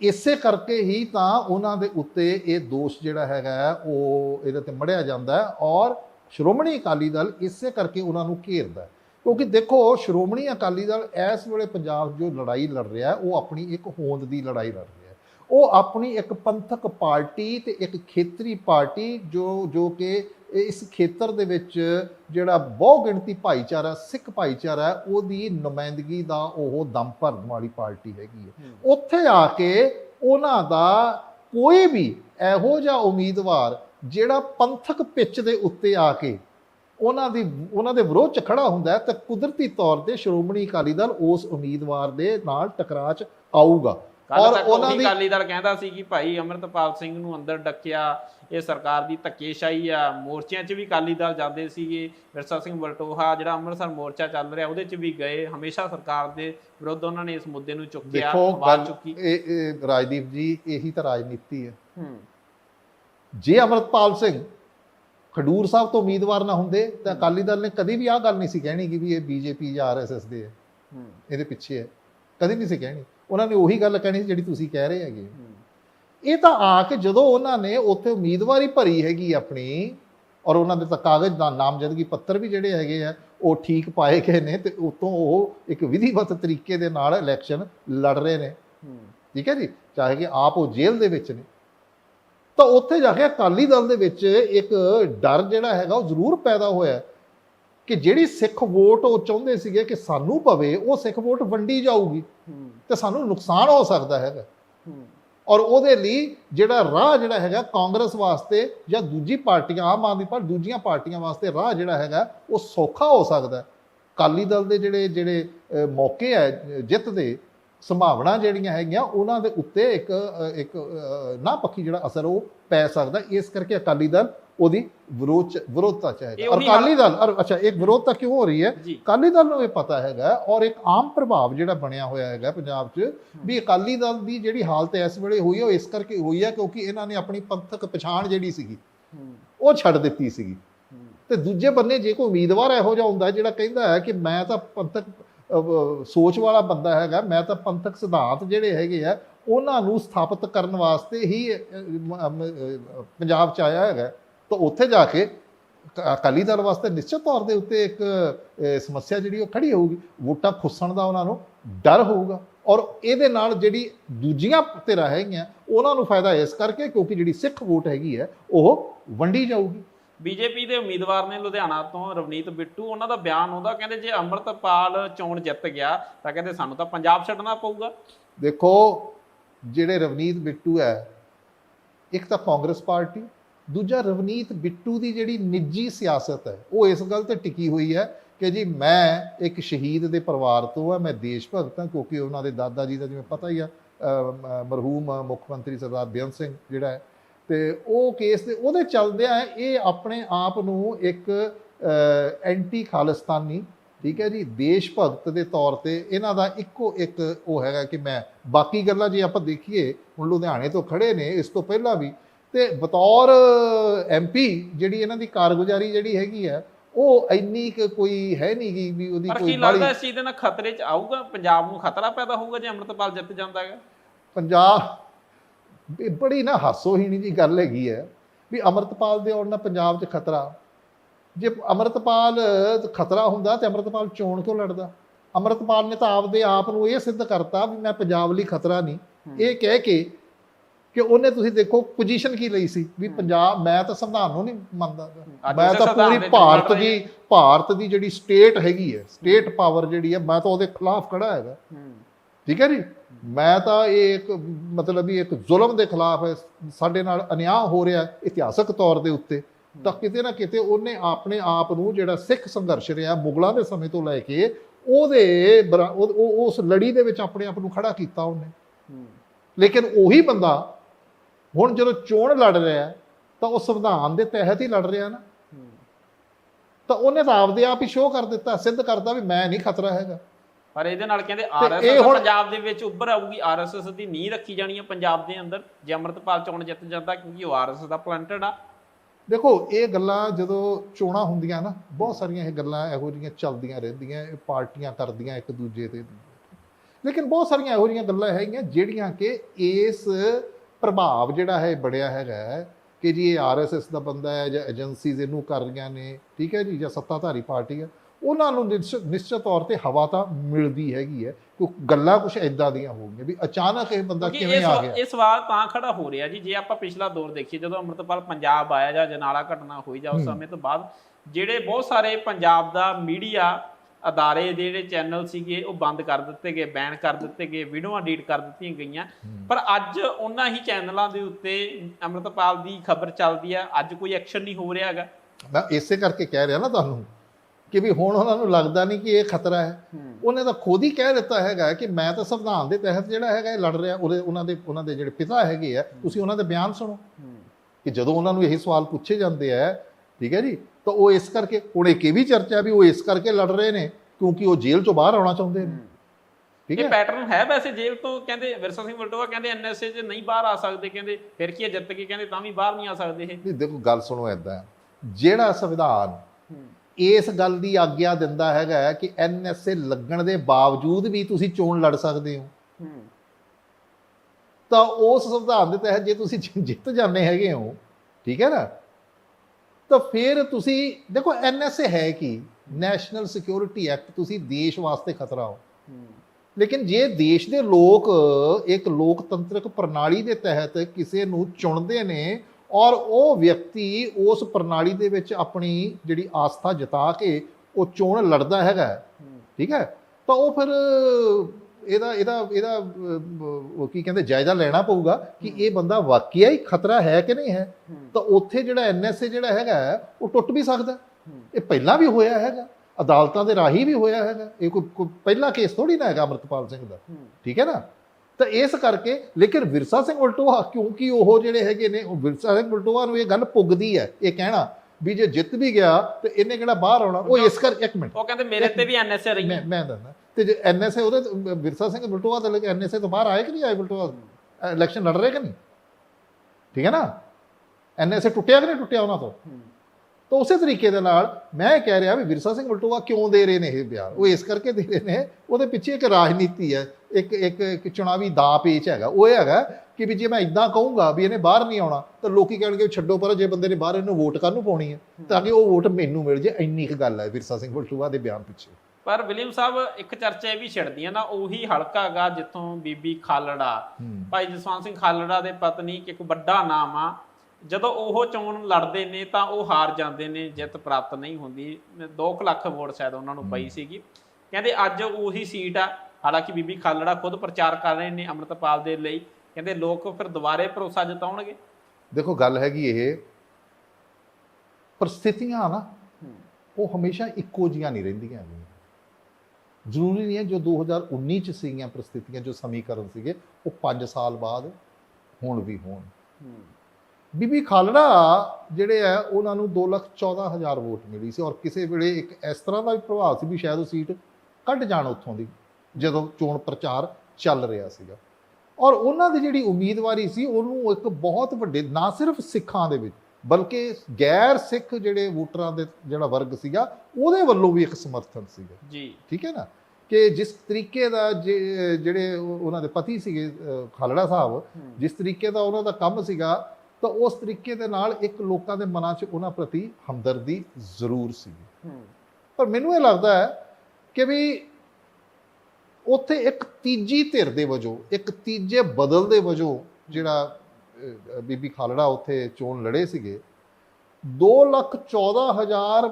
ਇਸੇ ਕਰਕੇ ਹੀ ਤਾਂ ਉਹਨਾਂ ਦੇ ਉੱਤੇ ਇਹ ਦੋਸ਼ ਜਿਹੜਾ ਹੈਗਾ ਉਹ ਇਹਦੇ ਤੇ ਮੜਿਆ ਜਾਂਦਾ ਔਰ ਸ਼੍ਰੋਮਣੀ ਅਕਾਲੀ ਦਲ ਇਸੇ ਕਰਕੇ ਉਹਨਾਂ ਨੂੰ ਘੇਰਦਾ। ਕਿਉਂਕਿ ਦੇਖੋ ਸ਼੍ਰੋਮਣੀ ਅਕਾਲੀ ਦਲ ਇਸ ਵੇਲੇ ਪੰਜਾਬ ਜੋ ਲੜਾਈ ਲੜ ਰਿਹਾ ਉਹ ਆਪਣੀ ਇੱਕ ਹੋਂਦ ਦੀ ਲੜਾਈ ਲੜ ਰਿਹਾ ਉਹ ਆਪਣੀ ਇੱਕ ਪੰਥਕ ਪਾਰਟੀ ਤੇ ਇੱਕ ਖੇਤਰੀ ਪਾਰਟੀ ਜੋ ਜੋ ਕਿ ਇਸ ਖੇਤਰ ਦੇ ਵਿੱਚ ਜਿਹੜਾ ਬਹੁ ਗਿਣਤੀ ਭਾਈਚਾਰਾ ਸਿੱਖ ਭਾਈਚਾਰਾ ਹੈ ਉਹਦੀ ਨੁਮਾਇੰਦਗੀ ਦਾ ਉਹ ਦਮ ਭਰਨ ਵਾਲੀ ਪਾਰਟੀ ਹੈਗੀ ਹੈ। ਉੱਥੇ ਆ ਕੇ ਉਹਨਾਂ ਦਾ ਕੋਈ ਵੀ ਇਹੋ ਜਿਹਾ ਉਮੀਦਵਾਰ ਜਿਹੜਾ ਪੰਥਕ ਪਿੱਚ ਦੇ ਉੱਤੇ ਆ ਕੇ ਉਹਨਾਂ ਦੀ ਉਹਨਾਂ ਦੇ ਵਿਰੋਧ ਚ ਖੜਾ ਹੁੰਦਾ ਤਾਂ ਕੁਦਰਤੀ ਤੌਰ ਤੇ ਸ਼੍ਰੋਮਣੀ ਅਕਾਲੀ ਦਲ ਉਸ ਉਮੀਦਵਾਰ ਦੇ ਨਾਲ ਟਕਰਾਅ ਚ ਆਊਗਾ। ਔਰ ਉਹਨਾਂ ਉਹੀ ਦੀ ਅਕਾਲੀ ਦਲ ਕਹਿੰਦਾ ਸੀ ਕਿ ਭਾਈ ਅਮਰਤਪਾਲ ਸਿੰਘ ਨੂੰ ਅੰਦਰ ਡੱਕਿਆ ਇਹ ਸਰਕਾਰ ਦੀ ਧੱਕੇਸ਼ਾਹੀ ਆ। ਮੋਰਚਿਆਂ 'ਚ ਵੀ ਅਕਾਲੀ ਦਲ ਜਾਂਦੇ ਸੀਗੇ। ਵਿਰਸਾ ਸਿੰਘ ਵਲਟੋਹਾ ਜਿਹੜਾ ਅੰਮ੍ਰਿਤਸਰ ਮੋਰਚਾ ਚੱਲ ਰਿਹਾ ਉਹਦੇ 'ਚ ਵੀ ਗਏ। ਹਮੇਸ਼ਾ ਸਰਕਾਰ ਦੇ ਵਿਰੁੱਧ ਉਹਨਾਂ ਨੇ ਇਸ ਮੁੱਦੇ ਨੂੰ ਚੁੱਕਿਆ ਆਵਾਜ਼ ਚੁੱਕੀ। ਇਹ ਇਹ ਰਾਜਦੀਪ ਜੀ ਇਹੀ ਤਾਂ ਰਾਜਨੀਤੀ ਹੈ। ਹੂੰ। ਜੇ ਅਮਰਤਪਾਲ ਸਿੰਘ ਖਡੂਰ ਸਾਹਿਬ ਤੋਂ ਉਮੀਦਵਾਰ ਨਾ ਹੁੰਦੇ ਤਾਂ ਅਕਾਲੀ ਦਲ ਨੇ ਕਦੀ ਵੀ ਆਹ ਗੱਲ ਨਹੀਂ ਸੀ ਕਹਿਣੀ ਕਿ ਵੀ ਇਹ ਬੀਜੇਪੀ ਜਾਂ ਆਰਐਸਐਸ ਦੇ ਹੈ। ਇਹਦੇ ਪਿੱਛੇ ਹੈ ਕਦੀ ਨਹੀਂ ਸੀ ਕਹਿਣੀ। ਉਹਨਾਂ ਨੇ ਉਹੀ ਗੱਲ ਕਹਿਣੀ ਸੀ ਜਿਹੜੀ ਤੁਸੀਂ ਕਹਿ ਰਹੇ ਹੈਗੇ। ਇਹ ਤਾਂ ਆ ਕੇ ਜਦੋਂ ਉਹਨਾਂ ਨੇ ਉੱਥੇ ਉਮੀਦਵਾਰੀ ਭਰੀ ਹੈਗੀ ਆਪਣੀ ਔਰ ਉਹਨਾਂ ਦੇ ਤਾਂ ਕਾਗਜ਼ ਦਾ ਨਾਮਜ਼ਦਗੀ ਪੱਤਰ ਵੀ ਜਿਹੜੇ ਹੈਗੇ ਆ ਉਹ ਠੀਕ ਪਾਏ ਗਏ ਨੇ ਤੇ ਉਤੋਂ ਉਹ ਇੱਕ ਵਿਧੀਵਤ ਤਰੀਕੇ ਦੇ ਨਾਲ ਇਲੈਕਸ਼ਨ ਲੜ ਰਹੇ ਨੇ। ਠੀਕ ਹੈ ਜੀ? ਚਾਹੇ ਕਿ ਆਪ ਉਹ ਜੇਲ੍ਹ ਦੇ ਵਿੱਚ ਨੇ। ਤਾਂ ਉੱਥੇ ਜਾ ਕੇ ਅਕਾਲੀ ਦਲ ਦੇ ਵਿੱਚ ਇੱਕ ਡਰ ਜਿਹੜਾ ਹੈਗਾ ਉਹ ਜ਼ਰੂਰ ਪੈਦਾ ਹੋਇਆ ਕਿ ਜਿਹੜੀ ਸਿੱਖ ਵੋਟ ਉਹ ਚਾਹੁੰਦੇ ਸੀਗੇ ਕਿ ਸਾਨੂੰ ਪਵੇ ਉਹ ਸਿੱਖ ਵੋਟ ਵੰਡੀ ਜਾਊਗੀ ਤੇ ਸਾਨੂੰ ਨੁਕਸਾਨ ਹੋ ਸਕਦਾ ਹੈਗਾ। ਔਰ ਉਹਦੇ ਲਈ ਜਿਹੜਾ ਰਾਹ ਜਿਹੜਾ ਹੈਗਾ ਕਾਂਗਰਸ ਵਾਸਤੇ ਜਾਂ ਦੂਜੀ ਪਾਰਟੀਆਂ ਆਮ ਆਦਮੀ ਪਾਰਟੀ ਦੂਜੀਆਂ ਪਾਰਟੀਆਂ ਵਾਸਤੇ ਰਾਹ ਜਿਹੜਾ ਹੈਗਾ ਉਹ ਸੌਖਾ ਹੋ ਸਕਦਾ ਹੈ। ਅਕਾਲੀ ਦਲ ਦੇ ਜਿਹੜੇ ਜਿਹੜੇ ਮੌਕੇ ਹੈ ਜਿੱਤ ਦੇ ਸੰਭਾਵਨਾ ਜਿਹੜੀਆਂ ਹੈਗੀਆਂ ਉਹਨਾਂ ਦੇ ਉੱਤੇ ਇੱਕ ਇੱਕ ਨਾ ਪੱਖੀ ਜਿਹੜਾ ਅਸਰ ਉਹ ਪੈ ਸਕਦਾ। ਇਸ ਕਰਕੇ ਅਕਾਲੀ ਦਲ ਉਹਦੀ ਵਿਰੋਧ ਵਿਰੋਧਤਾ ਚ ਇਹ ਹੈ ਔਰ ਅਕਾਲੀ ਦਲ ਔਰ ਅੱਛਾ ਇੱਕ ਵਿਰੋਧਤਾ ਕਿਉਂ ਹੋ ਰਹੀ ਹੈ? ਅਕਾਲੀ ਦਲ ਨੂੰ ਇਹ ਪਤਾ ਹੈਗਾ ਔਰ ਇੱਕ ਆਮ ਪ੍ਰਭਾਵ ਜਿਹੜਾ ਬਣਿਆ ਹੋਇਆ ਹੈਗਾ ਪੰਜਾਬ 'ਚ ਵੀ ਅਕਾਲੀ ਦਲ ਦੀ ਜਿਹੜੀ ਹਾਲਤ ਇਸ ਵੇਲੇ ਹੋਈ ਹੈ ਉਹ ਇਸ ਕਰਕੇ ਹੋਈ ਹੈ ਕਿਉਂਕਿ ਇਹਨਾਂ ਨੇ ਆਪਣੀ ਪੰਥਕ ਪਛਾਣ ਜਿਹੜੀ ਸੀਗੀ ਉਹ ਛੱਡ ਦਿੱਤੀ ਸੀਗੀ। ਤੇ ਦੂਜੇ ਬੰਨੇ ਜੇ ਕੋਈ ਉਮੀਦਵਾਰ ਇਹੋ ਜਿਹਾ ਹੁੰਦਾ ਜਿਹੜਾ ਕਹਿੰਦਾ ਹੈ ਕਿ ਮੈਂ ਤਾਂ ਪੰਥਕ ਸੋਚ ਵਾਲਾ ਬੰਦਾ ਹੈਗਾ। ਮੈਂ ਤਾਂ ਪੰਥਕ ਸਿਧਾਂਤ ਜਿਹੜੇ ਹੈਗੇ ਆ, ਉਹਨਾਂ ਨੂੰ ਸਥਾਪਿਤ ਕਰਨ ਵਾਸਤੇ ਹੀ ਪੰਜਾਬ 'ਚ ਆਇਆ ਹੈਗਾ। ਤਾਂ ਉੱਥੇ ਜਾ ਕੇ ਕ- ਅਕਾਲੀ ਦਲ ਵਾਸਤੇ ਨਿਸ਼ਚਿਤ ਤੌਰ ਦੇ ਉੱਤੇ ਇੱਕ ਸਮੱਸਿਆ ਜਿਹੜੀ ਉਹ ਖੜੀ ਹੋਊਗੀ। ਵੋਟਾਂ ਖੁੱਸਣ ਦਾ ਉਹਨਾਂ ਨੂੰ ਡਰ ਹੋਊਗਾ। ਔਰ ਇਹਦੇ ਨਾਲ ਜਿਹੜੀ ਦੂਜੀਆਂ ਧਿਰਾਂ ਹੈਗੀਆਂ, ਉਹਨਾਂ ਨੂੰ ਫਾਇਦਾ ਇਸ ਕਰਕੇ ਕਿਉਂਕਿ ਜਿਹੜੀ ਸਿੱਖ ਵੋਟ ਹੈਗੀ ਹੈ, ਉਹ ਵੰਡੀ ਜਾਊਗੀ। ਬੀਜੇਪੀ ਦੇ ਉਮੀਦਵਾਰ ਨੇ ਲੁਧਿਆਣਾ ਤੋਂ ਰਵਨੀਤ ਬਿੱਟੂ, ਉਹਨਾਂ ਦਾ ਬਿਆਨ ਆਉਂਦਾ, ਕਹਿੰਦੇ ਜੇ ਅੰਮ੍ਰਿਤਪਾਲ ਚੋਣ ਜਿੱਤ ਗਿਆ, ਤਾਂ ਕਹਿੰਦੇ ਸਾਨੂੰ ਤਾਂ ਪੰਜਾਬ ਛੱਡਣਾ ਪਊਗਾ। ਦੇਖੋ, ਜਿਹੜੇ ਰਵਨੀਤ ਬਿੱਟੂ ਹੈ, ਇੱਕ ਤਾਂ ਕਾਂਗਰਸ ਪਾਰਟੀ, ਦੂਜਾ ਰਵਨੀਤ ਬਿੱਟੂ ਦੀ ਜਿਹੜੀ ਨਿੱਜੀ ਸਿਆਸਤ ਹੈ, ਉਹ ਇਸ ਗੱਲ ਤੇ ਟਿਕੀ ਹੋਈ ਹੈ ਕਿ ਜੀ ਮੈਂ ਇੱਕ ਸ਼ਹੀਦ ਦੇ ਪਰਿਵਾਰ ਤੋਂ ਆ ਮੈਂ ਦੇਸ਼ ਭਗਤ ਹਾਂ, ਕਿਉਂਕਿ ਉਹਨਾਂ ਦੇ ਦਾਦਾ ਜੀ ਦਾ ਜਿਵੇਂ ਪਤਾ ਹੀ ਆ ਮਰਹੂਮ ਮੁੱਖ ਮੰਤਰੀ ਸਰਦਾਰ ਬੇਅੰਤ ਸਿੰਘ ਜਿਹੜਾ ਹੈ ਤੇ ਉਹ ਕੇਸ ਦੇ ਉਹਦੇ ਚੱਲਦਿਆਂ ਇਹ ਆਪਣੇ ਆਪ ਨੂੰ ਇੱਕ ਐਂਟੀ ਖਾਲਿਸਤਾਨੀ ਠੀਕ ਹੈ ਜੀ ਦੇਸ਼ ਭਗਤ ਦੇ ਤੌਰ ਤੇ ਇਹਨਾਂ ਦਾ ਇੱਕੋ ਇੱਕ ਉਹ ਹੈਗਾ ਕਿ ਮੈਂ ਬਾਕੀ ਗੱਲਾਂ ਜੇ ਆਪਾਂ ਦੇਖੀਏ ਹੁਣ ਲੁਧਿਆਣੇ ਤੋਂ ਖੜੇ ਨੇ ਇਸ ਤੋਂ ਪਹਿਲਾਂ ਵੀ ਤੇ ਬਤੌਰ ਐਮਪੀ ਜਿਹੜੀ ਇਹਨਾਂ ਦੀ ਕਾਰਗੁਜ਼ਾਰੀ ਜਿਹੜੀ ਹੈਗੀ ਹੈ ਉਹ ਇੰਨੀ ਕੁ ਕੋਈ ਹੈ ਨਹੀਂ ਗੀ ਵੀ ਉਹਦੀ ਪਰ ਕੋਈ ਕੀ ਲੱਗਦਾ ਇਸ ਚੀਜ਼ ਦੇ ਨਾਲ ਖਤਰੇ 'ਚ ਆਊਗਾ? ਪੰਜਾਬ ਨੂੰ ਖਤਰਾ ਪੈਦਾ ਹੋਊਗਾ ਜੇ ਅੰਮ੍ਰਿਤਪਾਲ ਜਿੱਤ ਜਾਂਦਾ ਹੈਗਾ? ਪੰਜਾਬ ਇਹ ਬੜੀ ਨਾ ਹਾਸੋਹੀਣੀ ਜੀ ਗੱਲ ਹੈਗੀ ਹੈ ਵੀ ਅਮਰਤਪਾਲ ਦੇ ਆਉਣ ਨਾਲ ਪੰਜਾਬ 'ਚ ਖਤਰਾ। ਜੇ ਅਮਰਤਪਾਲ ਖਤਰਾ ਹੁੰਦਾ ਤੇ ਅਮਰਤਪਾਲ ਚੋਣ ਕਿਉਂ ਲੜਦਾ? ਅਮਰਤਪਾਲ ਨੇ ਤਾਂ ਆਪਦੇ ਆਪ ਨੂੰ ਇਹ ਸਿੱਧ ਕਰਤਾ ਵੀ ਮੈਂ ਪੰਜਾਬ ਲਈ ਖਤਰਾ ਨਹੀਂ। ਇਹ ਕਹਿ ਕੇ ਕਿ ਉਹਨੇ ਤੁਸੀਂ ਦੇਖੋ ਪੋਜੀਸ਼ਨ ਕੀ ਲਈ ਸੀ ਵੀ ਪੰਜਾਬ ਮੈਂ ਤਾਂ ਸੰਵਿਧਾਨ ਨੂੰ ਨਹੀਂ ਮੰਨਦਾ। ਮੈਂ ਤਾਂ ਪੂਰੀ ਭਾਰਤ ਦੀ ਭਾਰਤ ਦੀ ਜਿਹੜੀ ਸਟੇਟ ਹੈਗੀ ਹੈ ਸਟੇਟ ਪਾਵਰ ਜਿਹੜੀ ਹੈ ਮੈਂ ਤਾਂ ਉਹਦੇ ਖਿਲਾਫ ਖੜਾ ਹੈਗਾ। ਠੀਕ ਹੈ ਜੀ? ਮੈਂ ਤਾਂ ਇਹ ਇੱਕ ਮਤਲਬ ਵੀ ਇੱਕ ਜ਼ੁਲਮ ਦੇ ਖਿਲਾਫ ਹੈ ਸਾਡੇ ਨਾਲ ਅਨਿਆਂ ਹੋ ਰਿਹਾ ਇਤਿਹਾਸਕ ਤੌਰ ਦੇ ਉੱਤੇ ਤਾਂ ਕਿਤੇ ਨਾ ਕਿਤੇ ਉਹਨੇ ਆਪਣੇ ਆਪ ਨੂੰ ਜਿਹੜਾ ਸਿੱਖ ਸੰਘਰਸ਼ ਰਿਹਾ ਮੁਗਲਾਂ ਦੇ ਸਮੇਂ ਤੋਂ ਲੈ ਕੇ ਉਹਦੇ ਉਸ ਲੜੀ ਦੇ ਵਿੱਚ ਆਪਣੇ ਆਪ ਨੂੰ ਖੜਾ ਕੀਤਾ ਉਹਨੇ। ਲੇਕਿਨ ਉਹੀ ਬੰਦਾ ਹੁਣ ਜਦੋਂ ਚੋਣ ਲੜ ਰਿਹਾ ਤਾਂ ਉਹ ਸੰਵਿਧਾਨ ਦੇ ਤਹਿਤ ਹੀ ਲੜ ਰਿਹਾ ਨਾ। ਤਾਂ ਉਹਨੇ ਤਾਂ ਆਪਦੇ ਆਪ ਹੀ ਸ਼ੋਅ ਕਰ ਦਿੱਤਾ ਸਿੱਧ ਕਰਦਾ ਵੀ ਮੈਂ ਨਹੀਂ ਖਤਰਾ ਹੈਗਾ। ਪਰ ਇਹਦੇ ਨਾਲ ਕਹਿੰਦੇ ਆਰਐਸਐਸ ਪੰਜਾਬ ਦੇ ਵਿੱਚ ਉੱਭਰ ਆਊਗੀ। ਆਰਐਸਐਸ ਦੀ ਨੀਂਹ ਰੱਖੀ ਜਾਣੀ ਹੈ ਪੰਜਾਬ ਦੇ ਅੰਦਰ। ਜੇ ਅੰਮ੍ਰਿਤਪਾਲ ਚੋਣ ਜਿੱਤ ਜਾਂਦਾ ਕਿਉਂਕਿ ਉਹ ਆਰਐਸਐਸ ਦਾ ਪਲੰਟਡ ਆ। ਦੇਖੋ ਇਹ ਗੱਲਾਂ ਜਦੋਂ ਚੋਣਾਂ ਹੁੰਦੀਆਂ ਨਾ ਬਹੁਤ ਸਾਰੀਆਂ ਇਹ ਗੱਲਾਂ ਇਹੋ ਜਿਹੀਆਂ ਚੱਲਦੀਆਂ ਰਹਿੰਦੀਆਂ ਇਹ ਪਾਰਟੀਆਂ ਕਰਦੀਆਂ ਇੱਕ ਦੂਜੇ ਤੇ। ਲੇਕਿਨ ਬਹੁਤ ਸਾਰੀਆਂ ਇਹੋ ਜਿਹੀਆਂ ਗੱਲਾਂ ਹੈਗੀਆਂ ਜਿਹੜੀਆਂ ਕਿ ਇਸ ਪ੍ਰਭਾਵ ਜਿਹੜਾ ਹੈ ਬਣਿਆ ਹੈਗਾ ਕਿ ਜੀ ਇਹ ਆਰਐਸਐਸ ਦਾ ਬੰਦਾ ਹੈ ਜਾਂ ਏਜੰਸੀਜ਼ ਇਹਨੂੰ ਕਰ ਰਹੀਆਂ ਨੇ ਠੀਕ ਹੈ ਜੀ ਜਾਂ ਸੱਤਾਧਾਰੀ ਪਾਰਟੀ ਹੈ ਉਹਨਾਂ ਨੂੰ ਨਿਸ਼ਚਿਤ ਤੌਰ ਤੇ ਹਵਾ ਤਾਂ ਮਿਲਦੀ ਹੈਗੀ ਹੈ। ਕਿ ਗੱਲਾਂ ਕੁਝ ਐਦਾਂ ਦੀਆਂ ਹੋ ਗਈਆਂ ਵੀ ਅਚਾਨਕ ਇਹ ਬੰਦਾ ਕਿਵੇਂ ਆ ਗਿਆ? ਇਹ ਸਵਾਲ ਤਾਂ ਖੜਾ ਹੋ ਰਿਹਾ ਜੀ। ਜੇ ਆਪਾਂ ਪਿਛਲਾ ਦੌਰ ਦੇਖੀਏ ਜਦੋਂ ਅੰਮ੍ਰਿਤਪਾਲ ਪੰਜਾਬ ਆਇਆ ਜਾਂ ਜਨਾਲਾ ਘਟਨਾ ਹੋਈ ਜਾਂ ਉਸ। ਸਮੇਂ ਤੋਂ ਬਾਅਦ ਜਿਹੜੇ ਬਹੁਤ ਸਾਰੇ ਪੰਜਾਬ ਦਾ ਮੀਡੀਆ ਅਦਾਰੇ ਜਿਹੜੇ ਚੈਨਲ ਸੀਗੇ ਉਹ ਬੰਦ ਕਰ ਦਿੱਤੇ ਗਏ ਬੈਨ ਕਰ ਦਿੱਤੇ ਗਏ ਵੀਡੀਓਆਂ ਡਿਲੀਟ ਕਰ ਦਿੱਤੀਆਂ ਗਈਆਂ। ਪਰ ਅੱਜ ਉਹਨਾਂ ਹੀ ਚੈਨਲਾਂ ਦੇ ਉੱਤੇ ਅੰਮ੍ਰਿਤਪਾਲ ਦੀ ਖਬਰ ਚੱਲਦੀ ਹੈ ਅੱਜ ਕੋਈ ਐਕਸ਼ਨ ਨਹੀਂ ਹੋ ਰਿਹਾ ਹੈਗਾ। ਮੈਂ ਇਸੇ ਕਰਕੇ ਕਹਿ ਰਿਹਾ ਨਾ ਤੁਹਾਨੂੰ ਕਿ ਵੀ ਹੁਣ ਉਹਨਾਂ ਨੂੰ ਲੱਗਦਾ ਨਹੀਂ ਕਿ ਇਹ ਖਤਰਾ ਹੈ। ਉਹਨੇ ਤਾਂ ਖੁਦ ਹੀ ਕਹਿ ਦਿੱਤਾ ਹੈਗਾ ਕਿ ਮੈਂ ਤਾਂ ਸੰਵਿਧਾਨ ਦੇ ਤਹਿਤ ਜਿਹੜਾ ਹੈਗਾ ਇਹ ਲੜ ਰਿਹਾ ਉਹਦੇ ਉਹਨਾਂ ਦੇ ਉਹਨਾਂ ਦੇ ਜਿਹੜੇ ਪਿਤਾ ਹੈਗੇ ਆ ਤੁਸੀਂ ਉਹਨਾਂ ਦੇ ਬਿਆਨ ਸੁਣੋ। ਕਿ ਜਦੋਂ ਉਹਨਾਂ ਨੂੰ ਇਹੀ ਸਵਾਲ ਪੁੱਛੇ ਜਾਂਦੇ ਆ ਠੀਕ ਹੈ ਜੀ ਤਾਂ ਉਹ ਇਸ ਕਰਕੇ ਹੁਣ ਇਹ ਵੀ ਚਰਚਾ ਵੀ ਉਹ ਇਸ ਕਰਕੇ ਲੜ ਰਹੇ ਨੇ ਕਿਉਂਕਿ ਉਹ ਜੇਲ੍ਹ ਚੋਂ ਬਾਹਰ ਆਉਣਾ ਚਾਹੁੰਦੇ ਨੇ। ਠੀਕ ਇਹ ਹੈ? ਪੈਟਰਨ ਹੈ ਵੈਸੇ ਜੇਲ੍ਹ ਤੋਂ ਕਹਿੰਦੇ ਵਿਰਸਾ ਸਿੰਘ ਵਲਟੋਆ ਕਹਿੰਦੇ ਐਨਐਸਏ 'ਚ ਨਹੀਂ ਬਾਹਰ ਆ ਸਕਦੇ ਕਹਿੰਦੇ ਫਿਰ ਕੀ ਜਿੱਤ ਕੇ ਕਹਿੰਦੇ ਤਾਂ ਵੀ ਬਾਹਰ ਨਹੀਂ ਆ ਸਕਦੇ ਇਹ। ਨਹੀਂ ਦੇਖੋ ਗੱਲ ਸੁਣੋ ਐਦਾਂ ਜਿਹੜਾ ਸੰਵਿਧਾਨ ਇਸ ਗੱਲ ਦੀ ਆਗਿਆ ਦਿੰਦਾ ਹੈਗਾ ਕਿ ਐਨਐਸਏ ਲੱਗਣ ਦੇ ਬਾਵਜੂਦ ਵੀ ਤੁਸੀਂ ਚੋਣ ਲੜ ਸਕਦੇ ਹੋ। ਤਾਂ ਉਸ ਸੰਵਿਧਾਨ ਦੇ ਤਹਿਤ ਜੇ ਤੁਸੀਂ ਜਿੱਤ ਜਾਂਦੇ ਹੈਗੇ ਹੋ ਠੀਕ ਹੈ ਨਾ? ਤਾਂ ਫਿਰ ਤੁਸੀਂ ਦੇਖੋ ਐਨਐਸਏ ਹੈ ਕੀ? ਨੈਸ਼ਨਲ ਸਿਕਿਉਰਿਟੀ ਐਕਟ ਤੁਸੀਂ ਦੇਸ਼ ਵਾਸਤੇ ਖਤਰਾ ਹੂੰ। ਲੇਕਿਨ ਜੇ ਦੇਸ਼ ਦੇ ਲੋਕ ਇੱਕ ਲੋਕਤੰਤਰਕ ਪ੍ਰਣਾਲੀ ਦੇ ਤਹਿਤ ਕਿਸੇ ਨੂੰ ਚੁਣਦੇ ਨੇ ਔਰ ਉਹ ਵਿਅਕਤੀ ਉਸ ਪ੍ਰਣਾਲੀ ਦੇ ਵਿੱਚ ਆਪਣੀ ਜਿਹੜੀ ਆਸਥਾ ਜਤਾ ਕੇ ਉਹ ਚੋਣ ਲੜਦਾ ਹੈਗਾ ਠੀਕ ਹੈ? ਤਾਂ ਉਹ ਫਿਰ ਇਹਦਾ ਇਹਦਾ ਇਹਦਾ ਉਹ ਕੀ ਕਹਿੰਦੇ, ਜਾਇਜ਼ਾ ਲੈਣਾ ਪਊਗਾ ਕਿ ਇਹ ਬੰਦਾ ਵਾਕਿਆ ਹੀ ਖਤਰਾ ਹੈ ਕਿ ਨਹੀਂ ਹੈ? ਤਾਂ ਉੱਥੇ ਜਿਹੜਾ ਐਨਐਸਏ ਜਿਹੜਾ ਹੈਗਾ ਉਹ ਟੁੱਟ ਵੀ ਸਕਦਾ ਇਹ ਪਹਿਲਾਂ ਵੀ ਹੋਇਆ ਹੈਗਾ। ਅਦਾਲਤਾਂ ਦੇ ਰਾਹੀਂ ਵੀ ਹੋਇਆ ਹੈਗਾ। ਇਹ ਕੋਈ ਕੋਈ ਪਹਿਲਾ ਕੇਸ ਥੋੜੀ ਨਾ ਹੈਗਾ ਅਮਰਤਪਾਲ ਸਿੰਘ ਦਾ। ਠੀਕ ਹੈ ਨਾ? ਤਾਂ ਇਸ ਕਰਕੇ ਲੇਕਿਨ ਵਿਰਸਾ ਸਿੰਘ ਵਲਟੋਆ ਕਿਉਂਕਿ ਉਹ ਜਿਹੜੇ ਹੈਗੇ ਨੇ ਉਹ ਵਿਰਸਾ ਸਿੰਘ ਵਲਟੋਆ ਨੂੰ ਇਹ ਗੱਲ ਪੁੱਗਦੀ ਹੈ ਇਹ ਕਹਿਣਾ ਵੀ ਜੇ ਜਿੱਤ ਵੀ ਗਿਆ ਤੇ ਇਹਨੇ ਕਿਹੜਾ ਬਾਹਰ ਆਉਣਾ ਉਹ ਇਸ ਕਰ ਇੱਕ ਮਿੰਟ। ਉਹ ਕਹਿੰਦੇ ਮੇਰੇ ਤੇ ਵੀ ਐਨਐਸਏ ਰਹੀ ਮੈਂ ਮੈਂ ਦੱਸਦਾ ਤੇ ਜੇ ਐਨਐਸਏ ਉਹਦੇ ਵਿਰਸਾ ਸਿੰਘ ਵਲਟੋਆ ਤੇ ਲੱਗੇ ਐਨਐਸਏ ਤੋਂ ਬਾਹਰ ਆਏ ਕਿ ਨਹੀਂ ਆਏ ਵਲਟੋਆ ਇਲੈਕਸ਼ਨ ਲੜ ਰਹੇ ਕਿ ਨਹੀਂ? ਠੀਕ ਹੈ ਨਾ? ਐਨਐਸਏ ਟੁੱਟਿਆ ਕਿ ਨਹੀਂ ਟੁੱਟਿਆ ਉਹਨਾਂ ਤੋਂ? ਤਾਂ ਉਸੇ ਤਰੀਕੇ ਦੇ ਨਾਲ ਮੈਂ ਇਹ ਕਹਿ ਰਿਹਾ ਵੀ ਵਿਰਸਾ ਸਿੰਘ ਵਲਟੋਆ ਕਿਉਂ ਦੇ ਰਹੇ ਨੇ ਇਹ ਬਿਆਨ? ਉਹ ਇਸ ਕਰਕੇ ਦੇ ਰਹੇ ਨੇ ਉਹਦੇ ਪਿੱਛੇ ਇੱਕ ਰਾਜਨੀਤੀ ਹੈ ਇੱਕ ਇੱਕ ਇੱਕ ਚੁਣਾਵੀ ਦਾ ਪੇਚ ਹੈਗਾ। ਉਹ ਇਹ ਹੈਗਾ ਕਿ ਵੀ ਜੇ ਮੈਂ ਇਦਾਂ ਕਹੂੰਗਾ ਵੀ ਇਹਨੇ ਬਾਹਰ ਨਹੀਂ ਆਉਣਾ ਤਾਂ ਲੋਕੀ ਕਹਿਣਗੇ ਛੱਡੋ ਪਰ ਜੇ ਬੰਦੇ ਨੇ ਬਾਹਰ ਇਹਨੂੰ ਵੋਟ ਕਾਹਨੂੰ ਪਾਉਣੀ ਹੈ ਤਾਂ ਕਿ ਉਹ ਵੋਟ ਮੈਨੂੰ ਮਿਲ ਜੇ ਇੰਨੀ ਕੁ ਗੱਲ ਹੈ ਵਿਰਸਾ ਸਿੰਘ ਵਲਟੋਆ ਦੇ ਬਿਆਨ ਪਿੱਛੇ। ਪਰ ਵਿਲੀਅਮ ਸਾਹਿਬ ਇੱਕ ਚਰਚਾ ਇਹ ਵੀ ਛਿੜਦੀਆਂ ਨਾ ਉਹੀ ਹਲਕਾ ਹੈਗਾ ਜਿੱਥੋਂ ਬੀਬੀ ਖਾਲੜਾ ਹੂੰ। ਭਾਈ ਜਸਵੰਤ ਸਿੰਘ ਖਾਲੜਾ ਦੇ ਪਤਨੀ ਇੱਕ ਵੱਡਾ ਨਾਮ ਆ। ਜਦੋਂ ਉਹ ਚੋਣ ਲੜਦੇ ਨੇ ਤਾਂ ਉਹ ਹਾਰ ਜਾਂਦੇ ਨੇ ਜਿੱਤ ਪ੍ਰਾਪਤ ਨਹੀਂ ਹੁੰਦੀ। 2 ਲੱਖ ਵੋਟ ਸ਼ਾਇਦ ਉਹਨਾਂ ਨੂੰ ਪਈ ਸੀਗੀ। ਕਹਿੰਦੇ ਅੱਜ ਉਹੀ ਸੀਟ ਆ ਹਾਲਾਂਕਿ ਬੀਬੀ ਖਾਲੜਾ ਖੁਦ ਪ੍ਰਚਾਰ ਕਰ ਰਹੇ ਨੇ ਅੰਮ੍ਰਿਤਪਾਲ ਦੇ ਲਈ। ਕਹਿੰਦੇ ਲੋਕ ਫਿਰ ਦੁਬਾਰੇ ਭਰੋਸਾ ਜਤਾਉਣਗੇ? ਦੇਖੋ ਗੱਲ ਹੈਗੀ ਇਹ ਪਰਿਸਥਿਤੀਆਂ ਨਾ ਉਹ ਹਮੇਸ਼ਾ ਇੱਕੋ ਜੀਆਂ ਨਹੀਂ ਰਹਿੰਦੀਆਂ ਜ਼ਰੂਰੀ ਨਹੀਂ ਹੈ ਜੋ 2019 ਚ ਸੀਗੀਆਂ ਪਰਿਸਥਿਤੀਆਂ ਜੋ ਸਮੀਕਰਨ ਸੀਗੇ ਉਹ 5 ਸਾਲ ਬਾਅਦ ਹੁਣ ਵੀ ਹੋਣ। ਬੀਬੀ ਖਾਲੜਾ ਜਿਹੜੇ ਆ ਉਹਨਾਂ ਨੂੰ 214000 ਵੋਟ ਮਿਲੀ ਸੀ ਔਰ ਕਿਸੇ ਵੇਲੇ ਇੱਕ ਇਸ ਤਰ੍ਹਾਂ ਦਾ ਵੀ ਪ੍ਰਭਾਵ ਸੀ ਵੀ ਸ਼ਾਇਦ ਉਹ ਸੀਟ ਕੱਢ ਜਾਣ ਉੱਥੋਂ ਦੀ। ਜਦੋਂ ਚੋਣ ਪ੍ਰਚਾਰ ਚੱਲ ਰਿਹਾ ਸੀਗਾ। ਔਰ ਉਹਨਾਂ ਦੀ ਜਿਹੜੀ ਉਮੀਦਵਾਰੀ ਸੀ ਉਹਨੂੰ ਇੱਕ ਬਹੁਤ ਵੱਡੇ ਨਾ ਸਿਰਫ ਸਿੱਖਾਂ ਦੇ ਵਿੱਚ ਬਲਕਿ ਗੈਰ ਸਿੱਖ ਜਿਹੜੇ ਵੋਟਰਾਂ ਦੇ ਜਿਹੜਾ ਵਰਗ ਸੀਗਾ ਉਹਦੇ ਵੱਲੋਂ ਵੀ ਇੱਕ ਸਮਰਥਨ ਸੀਗਾ। ਜੀ। ਠੀਕ ਹੈ ਨਾ? ਕਿ ਜਿਸ ਤਰੀਕੇ ਦਾ ਜਿਹੜੇ ਉਹ- ਉਹਨਾਂ ਦੇ ਪਤੀ ਸੀਗੇ ਖਾਲੜਾ ਸਾਹਿਬ ਜਿਸ ਤਰੀਕੇ ਦਾ ਉਹਨਾਂ ਦਾ ਕੰਮ ਸੀਗਾ ਤਾਂ ਉਸ ਤਰੀਕੇ ਦੇ ਨਾਲ ਇੱਕ ਲੋਕਾਂ ਦੇ ਮਨਾਂ 'ਚ ਉਹਨਾਂ ਪ੍ਰਤੀ ਹਮਦਰਦੀ ਜ਼ਰੂਰ ਸੀ ਪਰ ਮੈਨੂੰ ਇਹ ਲੱਗਦਾ ਹੈ ਕਿ ਵੀ ਉੱਥੇ ਇੱਕ ਤੀਜੀ ਧਿਰ ਦੇ ਵਜੋਂ ਇੱਕ ਤੀਜੇ ਬਦਲ ਦੇ ਵਜੋਂ ਜਿਹੜਾ ਬੀਬੀ ਖਾਲੜਾ ਉੱਥੇ ਚੋਣ ਲੜੇ ਸੀਗੇ 214000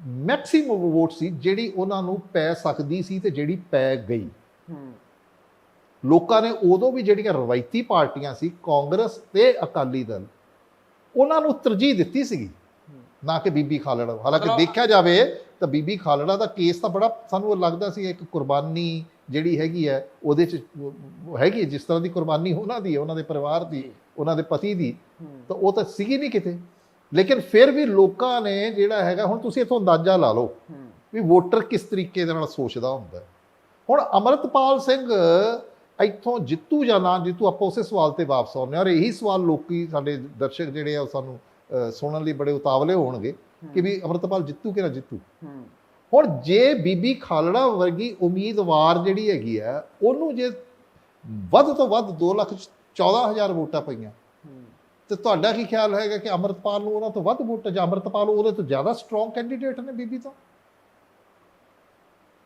ਮੈਕਸਿਮਮ ਵੋਟ ਸੀ ਜਿਹੜੀ ਉਹਨਾਂ ਨੂੰ ਪੈ ਸਕਦੀ ਸੀ ਤੇ ਜਿਹੜੀ ਪੈ ਗਈ। ਲੋਕਾਂ ਨੇ ਉਦੋਂ ਵੀ ਜਿਹੜੀਆਂ ਰਵਾਇਤੀ ਪਾਰਟੀਆਂ ਸੀ ਕਾਂਗਰਸ ਤੇ ਅਕਾਲੀ ਦਲ ਉਹਨਾਂ ਨੂੰ ਤਰਜੀਹ ਦਿੱਤੀ ਸੀਗੀ। ਨਾ ਕਿ ਬੀਬੀ ਖਾਲੜਾ। ਹਾਲਾਂਕਿ ਦੇਖਿਆ ਜਾਵੇ ਤਾਂ ਬੀਬੀ ਖਾਲੜਾ ਦਾ ਕੇਸ ਤਾਂ ਬੜਾ ਸਾਨੂੰ ਲੱਗਦਾ ਸੀ ਇੱਕ ਕੁਰਬਾਨੀ ਜਿਹੜੀ ਹੈਗੀ ਹੈ ਉਹਦੇ ਚ ਹੈਗੀ ਜਿਸ ਤਰ੍ਹਾਂ ਦੀ ਕੁਰਬਾਨੀ ਉਹਨਾਂ ਦੀ ਹੈ ਉਹਨਾਂ ਦੇ ਪਰਿਵਾਰ ਦੀ ਉਹਨਾਂ ਦੇ ਪਤੀ ਦੀ ਤਾਂ ਉਹ ਤਾਂ ਸੀਗੀ ਨਹੀਂ ਕਿਤੇ। ਲੇਕਿਨ ਫਿਰ ਵੀ ਲੋਕਾਂ ਨੇ ਜਿਹੜਾ ਹੈਗਾ ਹੁਣ ਤੁਸੀਂ ਇਥੋਂ ਅੰਦਾਜ਼ਾ ਲਾ ਲਓ ਵੀ ਵੋਟਰ ਕਿਸ ਤਰੀਕੇ ਦੇ ਨਾਲ ਸੋਚਦਾ ਹੁੰਦਾ। ਹੁਣ ਅਮਰਤਪਾਲ ਸਿੰਘ ਇੱਥੋਂ ਜਿੱਤੂ ਜਾਂ ਨਾ ਜਿੱਤੂ ਆਪਾਂ ਉਸੇ ਸਵਾਲ ਤੇ ਵਾਪਸ ਆਉਂਦੇ ਹਾਂ। ਔਰ ਇਹੀ ਸਵਾਲ ਲੋਕੀ ਸਾਡੇ ਦਰਸ਼ਕ ਜਿਹੜੇ ਆ ਸਾਨੂੰ ਸੁਣਨ ਲਈ ਬੜੇ ਉਤਾਵਲੇ ਹੋਣਗੇ। ਕਿ ਵੀ ਅਮਰਤਪਾਲ ਜਿੱਤੂ ਕਿ ਨਾ ਜਿੱਤੂ। ਹੁਣ ਜੇ ਬੀਬੀ ਖਾਲੜਾ ਵਰਗੀ ਉਮੀਦਵਾਰ ਜਿਹੜੀ ਹੈਗੀ ਆ ਉਹਨੂੰ ਜੇ ਵੱਧ ਤੋਂ ਵੱਧ 2 ਲੱਖ 14000 ਵੋਟਾਂ ਪਈਆਂ ਤੇ ਤੁਹਾਡਾ ਕੀ ਖਿਆਲ ਹੈਗਾ ਕਿ ਅਮਰਤਪਾਲ ਨੂੰ ਉਹਨਾਂ ਤੋਂ ਵੱਧ ਵੋਟ ਜਾਂ ਅਮਰਤਪਾਲ ਉਹਦੇ ਤੋਂ ਜ਼ਿਆਦਾ ਸਟਰੋਂਗ ਕੈਂਡੀਡੇਟ ਨੇ ਬੀਬੀ ਤੋਂ?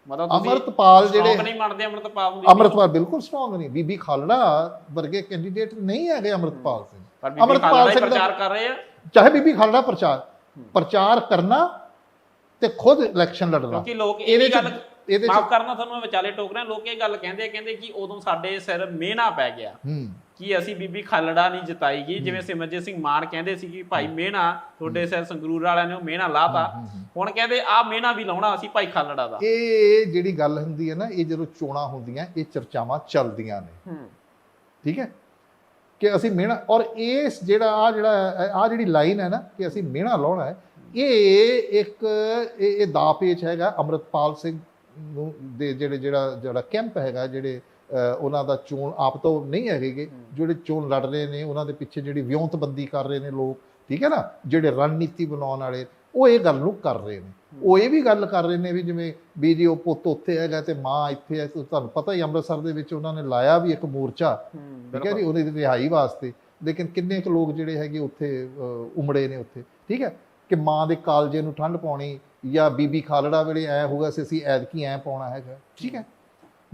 ਮਤਲਬ ਅਮਰਤਪਾਲ ਜਿਹੜੇ ਨਹੀਂ ਮੰਨਦੇ ਅੰਮ੍ਰਿਤਪਾਲ ਨੂੰ ਅਮਰਤਪਾਲ ਬਿਲਕੁਲ ਸਟਰੋਂਗ ਨਹੀਂ। ਬੀਬੀ ਖਾਲੜਾ ਵਰਗੇ ਕੈਂਡੀਡੇਟ ਨਹੀਂ ਹੈਗੇ ਅਮਰਤਪਾਲ ਸਿੰਘ ਅੰਮ੍ਰਿਤਪਾਲ ਸਿੰਘ ਪ੍ਰਚਾਰ ਕਰ ਰਹੇ ਆ। ਚਾਹੇ ਬੀਬੀ ਖਾਲੜਾ ਪ੍ਰਚਾਰ ਪ੍ਰਚਾਰ ਕਰਨਾ ਤੇ ਖੁਦ ਇਲੈਕਸ਼ਨ ਲੜਨਾ। ਕਿਉਂਕਿ ਲੋਕ ਇਹ ਗੱਲ ਇਹਦੇ ਮਾਫ ਕਰਨਾ ਤੁਹਾਨੂੰ ਮੈਂ ਵਿਚਾਲੇ ਟੋਕ ਰਿਹਾ ਲੋਕ ਇਹ ਗੱਲ ਕਹਿੰਦੇ ਕਹਿੰਦੇ ਕਿ ਉਦੋਂ ਸਾਡੇ ਸਿਰ ਮਿਹਣਾ ਪੈ ਗਿਆ। ਕਿ ਅਸੀਂ ਬੀਬੀ ਖਾਲੜਾ ਨਹੀਂ ਜਿਤਾਈਗੀ ਜਿਵੇਂ ਸਿਮਰਜੀਤ ਸਿੰਘ ਮਾਨ ਕਹਿੰਦੇ ਸੀ ਕਿ ਭਾਈ ਮਿਹਣਾ ਤੁਹਾਡੇ ਸਿਰ ਸੰਗਰੂਰ ਵਾਲਿਆਂ ਨੇ ਉਹ ਮਿਹਣਾ ਲਾਤਾ। ਹੁਣ ਕਹਿੰਦੇ ਆ ਮਿਹਣਾ ਵੀ ਲਾਉਣਾ ਅਸੀਂ ਭਾਈ ਖਾਲੜਾ ਦਾ। ਇਹ ਜਿਹੜੀ ਗੱਲ ਹੁੰਦੀ ਹੈ ਨਾ ਇਹ ਜਦੋਂ ਚੋਣਾਂ ਹੁੰਦੀਆਂ ਇਹ ਚਰਚਾਵਾਂ ਚੱਲਦੀਆਂ ਨੇ। ਠੀਕ ਹੈ? ਕਿ ਅਸੀਂ ਮਿਹਣਾ ਔਰ ਇਸ ਜਿਹੜਾ ਆ ਜਿਹੜਾ ਆ ਜਿਹੜੀ ਲਾਈਨ ਹੈ ਨਾ ਕਿ ਅਸੀਂ ਮਿਹਣਾ ਲਾਉਣਾ ਹੈ ਇਹ ਇੱਕ ਇਹ ਇਹ ਦਾ ਪੇਚ ਹੈਗਾ ਅਮਰਤਪਾਲ ਸਿੰਘ ਨੂੰ ਦੇ ਜਿਹੜੇ ਜਿਹੜਾ ਜਿਹੜਾ ਕੈਂਪ ਹੈਗਾ ਜਿਹੜੇ ਉਹਨਾਂ ਦਾ ਚੋਣ ਆਪ ਤੋਂ ਨਹੀਂ ਹੈਗੇਗੇ ਜਿਹੜੇ ਚੋਣ ਲੜ ਰਹੇ ਨੇ ਉਹਨਾਂ ਦੇ ਪਿੱਛੇ ਜਿਹੜੀ ਵਿਉਂਤਬੰਦੀ ਕਰ ਰਹੇ ਨੇ ਲੋਕ ਠੀਕ ਹੈ ਨਾ? ਜਿਹੜੇ ਰਣਨੀਤੀ ਬਣਾਉਣ ਵਾਲੇ ਉਹ ਇਹ ਗੱਲ ਨੂੰ ਕਰ ਰਹੇ ਨੇ। ਉਹ ਇਹ ਵੀ ਗੱਲ ਕਰ ਰਹੇ ਨੇ ਵੀ ਜਿਵੇਂ ਵੀ ਜੀ ਉਹ ਪੁੱਤ ਉੱਥੇ ਹੈਗਾ ਤੇ ਮਾਂ ਇੱਥੇ ਹੈ ਤੇ ਤੁਹਾਨੂੰ ਪਤਾ ਹੀ ਅੰਮ੍ਰਿਤਸਰ ਦੇ ਵਿੱਚ ਉਹਨਾਂ ਨੇ ਲਾਇਆ ਵੀ ਇੱਕ ਮੋਰਚਾ। ਠੀਕ ਹੈ ਜੀ ਉਹਦੀ ਰਿਹਾਈ ਵਾਸਤੇ। ਲੇਕਿਨ ਕਿੰਨੇ ਕੁ ਲੋਕ ਜਿਹੜੇ ਹੈਗੇ ਉੱਥੇ ਉਮੜੇ ਨੇ ਉੱਥੇ। ਠੀਕ ਹੈ? ਕਿ ਮਾਂ ਦੇ ਕਾਲਜੇ ਨੂੰ ਠੰਡ ਪਾਉਣੀ ਜਾਂ ਬੀਬੀ ਖਾਲੜਾ ਵੇਲੇ ਐ ਹੋਗਾ ਸੀ ਅਸੀਂ ਐਤਕੀ ਐ ਪਾਉਣਾ ਹੈਗਾ। ਠੀਕ ਹੈ?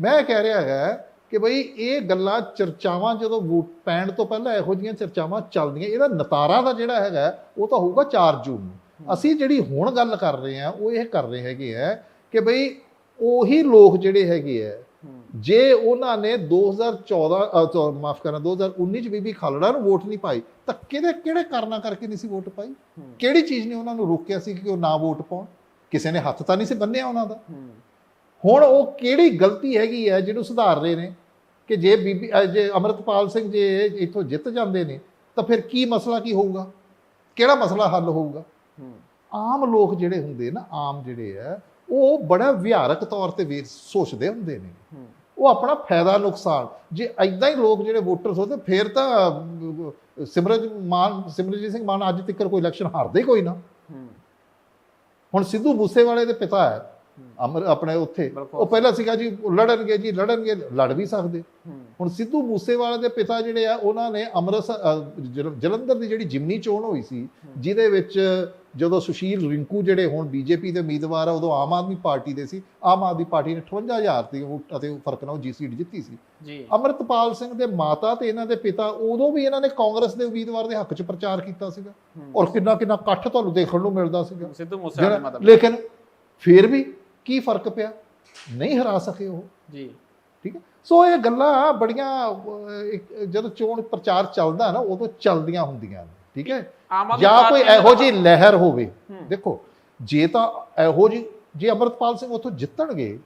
ਮੈਂ ਕਹਿ ਰਿਹਾ ਹੈਗਾ ਕਿ ਬਈ ਇਹ ਗੱਲਾਂ ਚਰਚਾਵਾਂ ਜਦੋਂ ਵੋਟ ਪੈਣ ਤੋਂ ਪਹਿਲਾਂ ਇਹੋ ਜਿਹੀਆਂ ਚਰਚਾਵਾਂ ਚੱਲਦੀਆਂ ਇਹਦਾ ਨਤਾਰਾ ਦਾ ਜਿਹੜਾ ਹੈਗਾ ਉਹ ਤਾਂ ਹੋਊਗਾ 4 ਜੂਨ ਨੂੰ। ਅਸੀਂ ਜਿਹੜੀ ਹੁਣ ਗੱਲ ਕਰ ਰਹੇ ਹਾਂ ਉਹ ਇਹ ਕਰ ਰਹੇ ਹੈਗੇ ਆ ਕਿ ਬਈ ਉਹੀ ਲੋਕ ਜਿਹੜੇ ਹੈਗੇ ਆ ਜੇ ਉਹਨਾਂ ਨੇ 2014 ਮਾਫ ਕਰਨਾ 2019 ਚ ਬੀਬੀ ਖਾਲੜਾ ਨੂੰ ਵੋਟ ਨਹੀਂ ਪਾਈ ਤਾਂ ਕਿਹਦੇ ਕਿਹੜੇ ਕਾਰਨਾਂ ਕਰਕੇ ਨਹੀਂ ਸੀ ਵੋਟ ਪਾਈ? ਕਿਹੜੀ ਚੀਜ਼ ਨੇ ਉਹਨਾਂ ਨੂੰ ਰੋਕਿਆ ਸੀ ਕਿ ਉਹ ਨਾ ਵੋਟ ਪਾਉਣ? ਕਿਸੇ ਨੇ ਹੱਥ ਤਾਂ ਨਹੀਂ ਸੀ ਬੰਨਿਆ ਉਹਨਾਂ ਦਾ। ਹੁਣ ਉਹ ਕਿਹੜੀ ਗਲਤੀ ਹੈਗੀ ਹੈ ਜਿਹਨੂੰ ਸੁਧਾਰ ਰਹੇ ਨੇ? ਕਿ ਜੇ ਬੀਬੀ ਜੇ ਅਮਰਤਪਾਲ ਸਿੰਘ ਜੇ ਇੱਥੋਂ ਜਿੱਤ ਜਾਂਦੇ ਨੇ ਤਾਂ ਫਿਰ ਕੀ ਮਸਲਾ ਕੀ ਹੋਊਗਾ? ਕਿਹੜਾ ਮਸਲਾ ਹੱਲ ਹੋਊਗਾ? ਆਮ ਲੋਕ ਜਿਹੜੇ ਹੁੰਦੇ ਨਾ ਆਮ ਜਿਹੜੇ ਆ ਉਹ ਬੜਾ ਵਿਹਾਰਕ ਤੌਰ ਤੇ ਵੀ ਸੋਚਦੇ ਹੁੰਦੇ ਨੇ। ਉਹ ਆਪਣਾ ਫਾਇਦਾ ਨੁਕਸਾਨ ਜੇ ਐਦਾਂ ਹੀ ਲੋਕ ਜਿਹੜੇ ਵੋਟਰ ਸੋਚਦੇ ਫਿਰ ਤਾਂ ਸਿਮਰਜ ਮਾਨ ਸਿਮਰਜੀਤ ਸਿੰਘ ਮਾਨ ਅੱਜ ਤੱਕ ਕੋਈ ਇਲੈਕਸ਼ਨ ਹਾਰਦੇ ਕੋਈ ਨਾ। ਹੁਣ ਸਿੱਧੂ ਮੂਸੇਵਾਲੇ ਦੇ ਪਿਤਾ ਹੈ ਅਮਰ ਆਪਣੇ ਉੱਥੇ। ਉਹ ਪਹਿਲਾਂ ਸੀਗਾ ਜੀ ਲੜਨਗੇ ਜੀ ਲੜਨਗੇ ਲੜ ਵੀ ਸਕਦੇ। ਹੁਣ ਸਿੱਧੂ ਮੂਸੇਵਾਲੇ ਦੇ ਪਿਤਾ ਜਿਹੜੇ ਆ ਉਹਨਾਂ ਨੇ ਜਲ- ਜਲੰਧਰ ਦੀ ਜਿਹੜੀ ਜਿਮਨੀ ਚੋਣ ਹੋਈ ਸੀ ਜਿਹਦੇ ਵਿੱਚ ਜਦੋਂ ਸੁਸ਼ੀਲ ਰਿੰਕੂ ਜਿਹੜੇ ਹੁਣ ਬੀਜੇਪੀ ਦੇ ਉਮੀਦਵਾਰ ਆ ਉਦੋਂ ਆਮ ਆਦਮੀ ਪਾਰਟੀ ਦੇ ਸੀ। ਆਮ ਆਦਮੀ ਪਾਰਟੀ ਨੇ 58000 ਦੀ ਵੋਟ ਅਤੇ ਫ਼ਰਕ ਨਾਲ ਜੀ ਸੀਟ ਜਿੱਤੀ ਸੀ। ਜੀ। ਅਮਰਤਪਾਲ ਸਿੰਘ ਦੇ ਮਾਤਾ ਤੇ ਇਹਨਾਂ ਦੇ ਪਿਤਾ ਉਦੋਂ ਵੀ ਇਹਨਾਂ ਨੇ ਕਾਂਗਰਸ ਦੇ ਉਮੀਦਵਾਰ ਦੇ ਹੱਕ 'ਚ ਪ੍ਰਚਾਰ ਕੀਤਾ ਸੀਗਾ। ਔਰ ਕਿੰਨਾ ਕਿੰਨਾ ਇਕੱਠ ਤੁਹਾਨੂੰ ਦੇਖਣ ਨੂੰ ਮਿਲਦਾ ਸੀਗਾ। ਸਿੱਧੂ ਮੂਸੇਵਾਲੇ ਜਿਹੜਾ- ਮਤਲਬ ਲੇਕਿਨ ਫਿਰ ਵੀ ਕੀ ਫ਼ਰਕ ਪਿਆ? ਨਹੀਂ ਹਰਾ ਸਕੇ ਉਹ। ਜੀ। ਠੀਕ ਹੈ? ਸੋ ਇਹ ਗੱਲਾਂ ਬੜੀਆਂ ਜਦੋਂ ਚੋਣ ਪ੍ਰਚਾਰ ਚੱਲਦਾ ਨਾ ਉਦੋਂ ਚੱਲਦੀਆਂ ਹੁੰਦੀਆਂ ਨੇ। ਠੀਕ ਹੈ? ਜਾਂ ਕੋਈ ਇਹੋ ਜਿਹੀ ਲਹਿਰ ਹੋਵੇ। ਦੇਖੋ ਜੇ ਤਾਂ ਇਹੋ ਜਿਹੀ ਜੇ ਅਮਰਤਪਾਲ ਸਿੰਘ ਉੱਥੋਂ ਜਿੱਤਣਗੇ